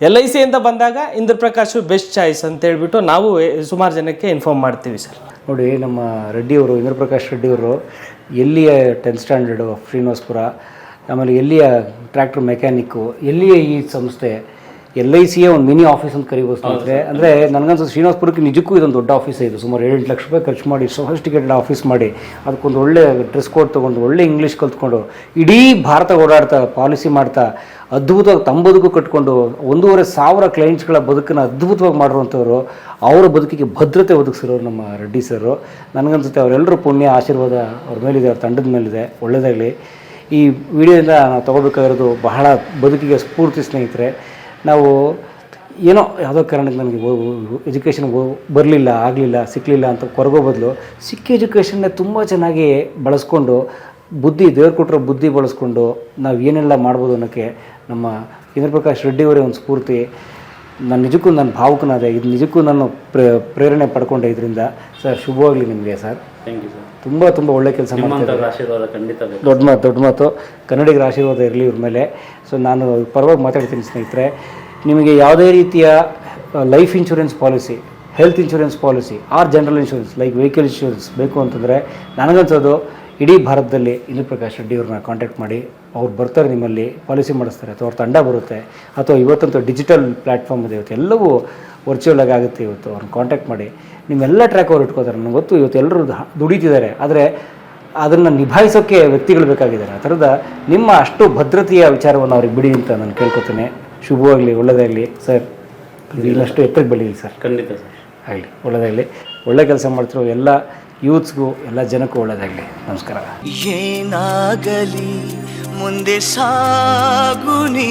ಎಲ್ ಐ ಸಿ ಅಂತ ಬಂದಾಗ ಇಂದ್ರ ಪ್ರಕಾಶ್ ಬೆಸ್ಟ್ ಚಾಯ್ಸ್ ಅಂತ ಹೇಳ್ಬಿಟ್ಟು ನಾವು ಸುಮಾರು ಜನಕ್ಕೆ ಇನ್ಫಾರ್ಮ್ ಮಾಡ್ತೀವಿ ಸರ್. ನೋಡಿ, ನಮ್ಮ ರೆಡ್ಡಿಯವರು ಇಂದ್ರಪ್ರಕಾಶ್ ರೆಡ್ಡಿಯವರು ಎಲ್ಲಿಯ ಟೆಂತ್ ಸ್ಟ್ಯಾಂಡರ್ಡು ಶ್ರೀನಿವಾಸ್ಪುರ ಆಮೇಲೆ ಎಲ್ಲಿಯ ಟ್ರ್ಯಾಕ್ಟರ್ ಮೆಕ್ಯಾನಿಕ್ಕು ಎಲ್ಲಿಯ ಈ ಸಂಸ್ಥೆ ಎಲ್ ಐ ಸಿಯ ಒಂದು ಮಿನಿ ಆಫೀಸ್ ಅಂತ ಕರಿಬೋದು ಸ್ನೇಹಿತರೆ. ಅಂದರೆ ನನಗನ್ಸುತ್ತೆ ಶ್ರೀನಿವಾಸ್ಪುರಕ್ಕೆ ನಿಜಕ್ಕೂ ಇದೊಂದು ದೊಡ್ಡ ಆಫೀಸ್ ಇದು. ಸುಮಾರು ಏಳು ಲಕ್ಷ ರೂಪಾಯಿ ಖರ್ಚು ಮಾಡಿ ಸೊಫಿಸ್ಟಿಕೇಟೆಡ್ ಆಫೀಸ್ ಮಾಡಿ ಅದಕ್ಕೊಂದು ಒಳ್ಳೆ ಡ್ರೆಸ್ ಕೋಡ್ ತೊಗೊಂಡು ಒಳ್ಳೆ ಇಂಗ್ಲೀಷ್ ಕಲ್ತ್ಕೊಂಡು ಇಡೀ ಭಾರತ ಓಡಾಡ್ತಾ ಪಾಲಿಸಿ ಮಾಡ್ತಾ ಅದ್ಭುತವಾಗಿ ತಮ್ಮ ಬದುಕು ಕಟ್ಕೊಂಡು ಒಂದೂವರೆ ಸಾವಿರ ಕ್ಲೈಂಟ್ಸ್ಗಳ ಬದುಕನ್ನು ಅದ್ಭುತವಾಗಿ ಮಾಡಿರುವಂಥವ್ರು ಅವರ ಬದುಕಿಗೆ ಭದ್ರತೆ ಒದಗಿಸಿರೋರು ನಮ್ಮ ರೆಡ್ಡಿ ಸರ್. ನನಗನ್ಸುತ್ತೆ ಅವರೆಲ್ಲರೂ ಪುಣ್ಯ ಆಶೀರ್ವಾದ ಅವ್ರ ಮೇಲಿದೆ ಅವ್ರ ತಂಡದ ಮೇಲಿದೆ. ಒಳ್ಳೆಯದಾಗಲಿ ಈ ವಿಡಿಯೋದಿಂದ ನಾವು ತೊಗೋಬೇಕಾಗಿರೋದು ಬಹಳ ಬದುಕಿಗೆ ಸ್ಫೂರ್ತಿ ಸ್ನೇಹಿತರೆ. ನಾವು ಏನೋ ಯಾವುದೋ ಕಾರಣಕ್ಕೆ ನನಗೆ ಎಜುಕೇಷನ್ ಬರಲಿಲ್ಲ, ಆಗಲಿಲ್ಲ ಸಿಕ್ಕಲಿಲ್ಲ ಅಂತ ಕೊರಗೋ ಬದಲು ಸಿಕ್ಕ ಎಜುಕೇಷನ್ನೇ ತುಂಬ ಚೆನ್ನಾಗಿ ಬಳಸ್ಕೊಂಡು, ಬುದ್ಧಿ ದೇವ್ರು ಕೊಟ್ಟಿರೋ ಬುದ್ಧಿ ಬಳಸ್ಕೊಂಡು ನಾವು ಏನೆಲ್ಲ ಮಾಡ್ಬೋದು ಅನ್ನೋಕ್ಕೆ ನಮ್ಮ ಇಂದ್ರಪ್ರಕಾಶ್ ರೆಡ್ಡಿಯವರೇ ಒಂದು ಸ್ಫೂರ್ತಿ. ನಾನು ನಿಜಕ್ಕೂ ನಾನು ಭಾವುಕನಾದೆ, ಇದು ನಿಜಕ್ಕೂ ನಾನು ಪ್ರ ಪ್ರೇರಣೆ ಪಡ್ಕೊಂಡೆ ಇದರಿಂದ. ಸರ್, ಶುಭವಾಗಲಿ ನಿಮಗೆ ಸರ್. ಥ್ಯಾಂಕ್ ಯು ಸರ್ ತುಂಬ ತುಂಬ ಒಳ್ಳೆ ಕೆಲಸ ಮಾಡ್ತಾರೆ ಆಶೀರ್ವಾದ ಖಂಡಿತ ದೊಡ್ಡ ಮಾತು ದೊಡ್ಡ ಮಾತು. ಕನ್ನಡಿಗರ ಆಶೀರ್ವಾದ ಇರಲಿ ಇವ್ರ ಮೇಲೆ. ಸೊ ನಾನು ಪರವಾಗಿ ಮಾತಾಡ್ತೀನಿ ಸ್ನೇಹಿತರೆ. ನಿಮಗೆ ಯಾವುದೇ ರೀತಿಯ life insurance policy health insurance policy or general insurance like vehicle insurance ಬೇಕು ಅಂತಂದರೆ ನನಗನ್ಸೋದು ಇಡೀ ಭಾರತದಲ್ಲಿ ಇಂದ್ರಪ್ರಕಾಶ್ ರೆಡ್ಡಿ ಅವ್ರನ್ನ ಕಾಂಟ್ಯಾಕ್ಟ್ ಮಾಡಿ. ಅವ್ರು ಬರ್ತಾರೆ ನಿಮ್ಮಲ್ಲಿ ಪಾಲಿಸಿ ಮಾಡಿಸ್ತಾರೆ. ಅಥವಾ ಅವ್ರ ತಂಡ ಬರುತ್ತೆ. ಅಥವಾ ಇವತ್ತಂತೂ ಡಿಜಿಟಲ್ ಪ್ಲ್ಯಾಟ್ಫಾರ್ಮ್ ಇದೆ. ಇವತ್ತು ಎಲ್ಲವೂ ವರ್ಚುವಲ್ ಆಗಿ ಆಗುತ್ತೆ ಇವತ್ತು. ಅವ್ರನ್ನ ಕಾಂಟ್ಯಾಕ್ಟ್ ಮಾಡಿ. ನಿಮ್ಮೆಲ್ಲ ಟ್ರ್ಯಾಕ್ ಅವ್ರು ಇಟ್ಕೋತಾರೆ. ನನಗೆ ಗೊತ್ತು ಇವತ್ತು ಎಲ್ಲರೂ ದುಡಿತಿದ್ದಾರೆ. ಆದರೆ ಅದನ್ನು ನಿಭಾಯಿಸೋಕ್ಕೆ ವ್ಯಕ್ತಿಗಳು ಬೇಕಾಗಿದ್ದಾರೆ. ಆ ಥರದ ನಿಮ್ಮ ಅಷ್ಟು ಭದ್ರತೆಯ ವಿಚಾರವನ್ನು ಅವ್ರಿಗೆ ಬಿಡಿ ಅಂತ ನಾನು ಕೇಳ್ಕೊತೇನೆ. ಶುಭವಾಗಲಿ ಒಳ್ಳೆಯದಾಗಲಿ ಸರ್ ಇನ್ನಷ್ಟು ಎತ್ತರಕ್ಕೆ ಬೆಳೀಲಿ ಸರ್. ಖಂಡಿತ ಸರ್. ಆಗಲಿ ಒಳ್ಳೆಯದಾಗಲಿ ಒಳ್ಳೆ ಕೆಲಸ ಮಾಡ್ತಿರೋ ಎಲ್ಲ ಯೂತ್ಸ್ಗೂ ಎಲ್ಲ ಜನಕ್ಕೂ ಒಳ್ಳೆಯದಾಗಲಿ ನಮಸ್ಕಾರ. ಏನಾಗಲಿ ಮುಂದೆ ಸಾಗು ನೀ.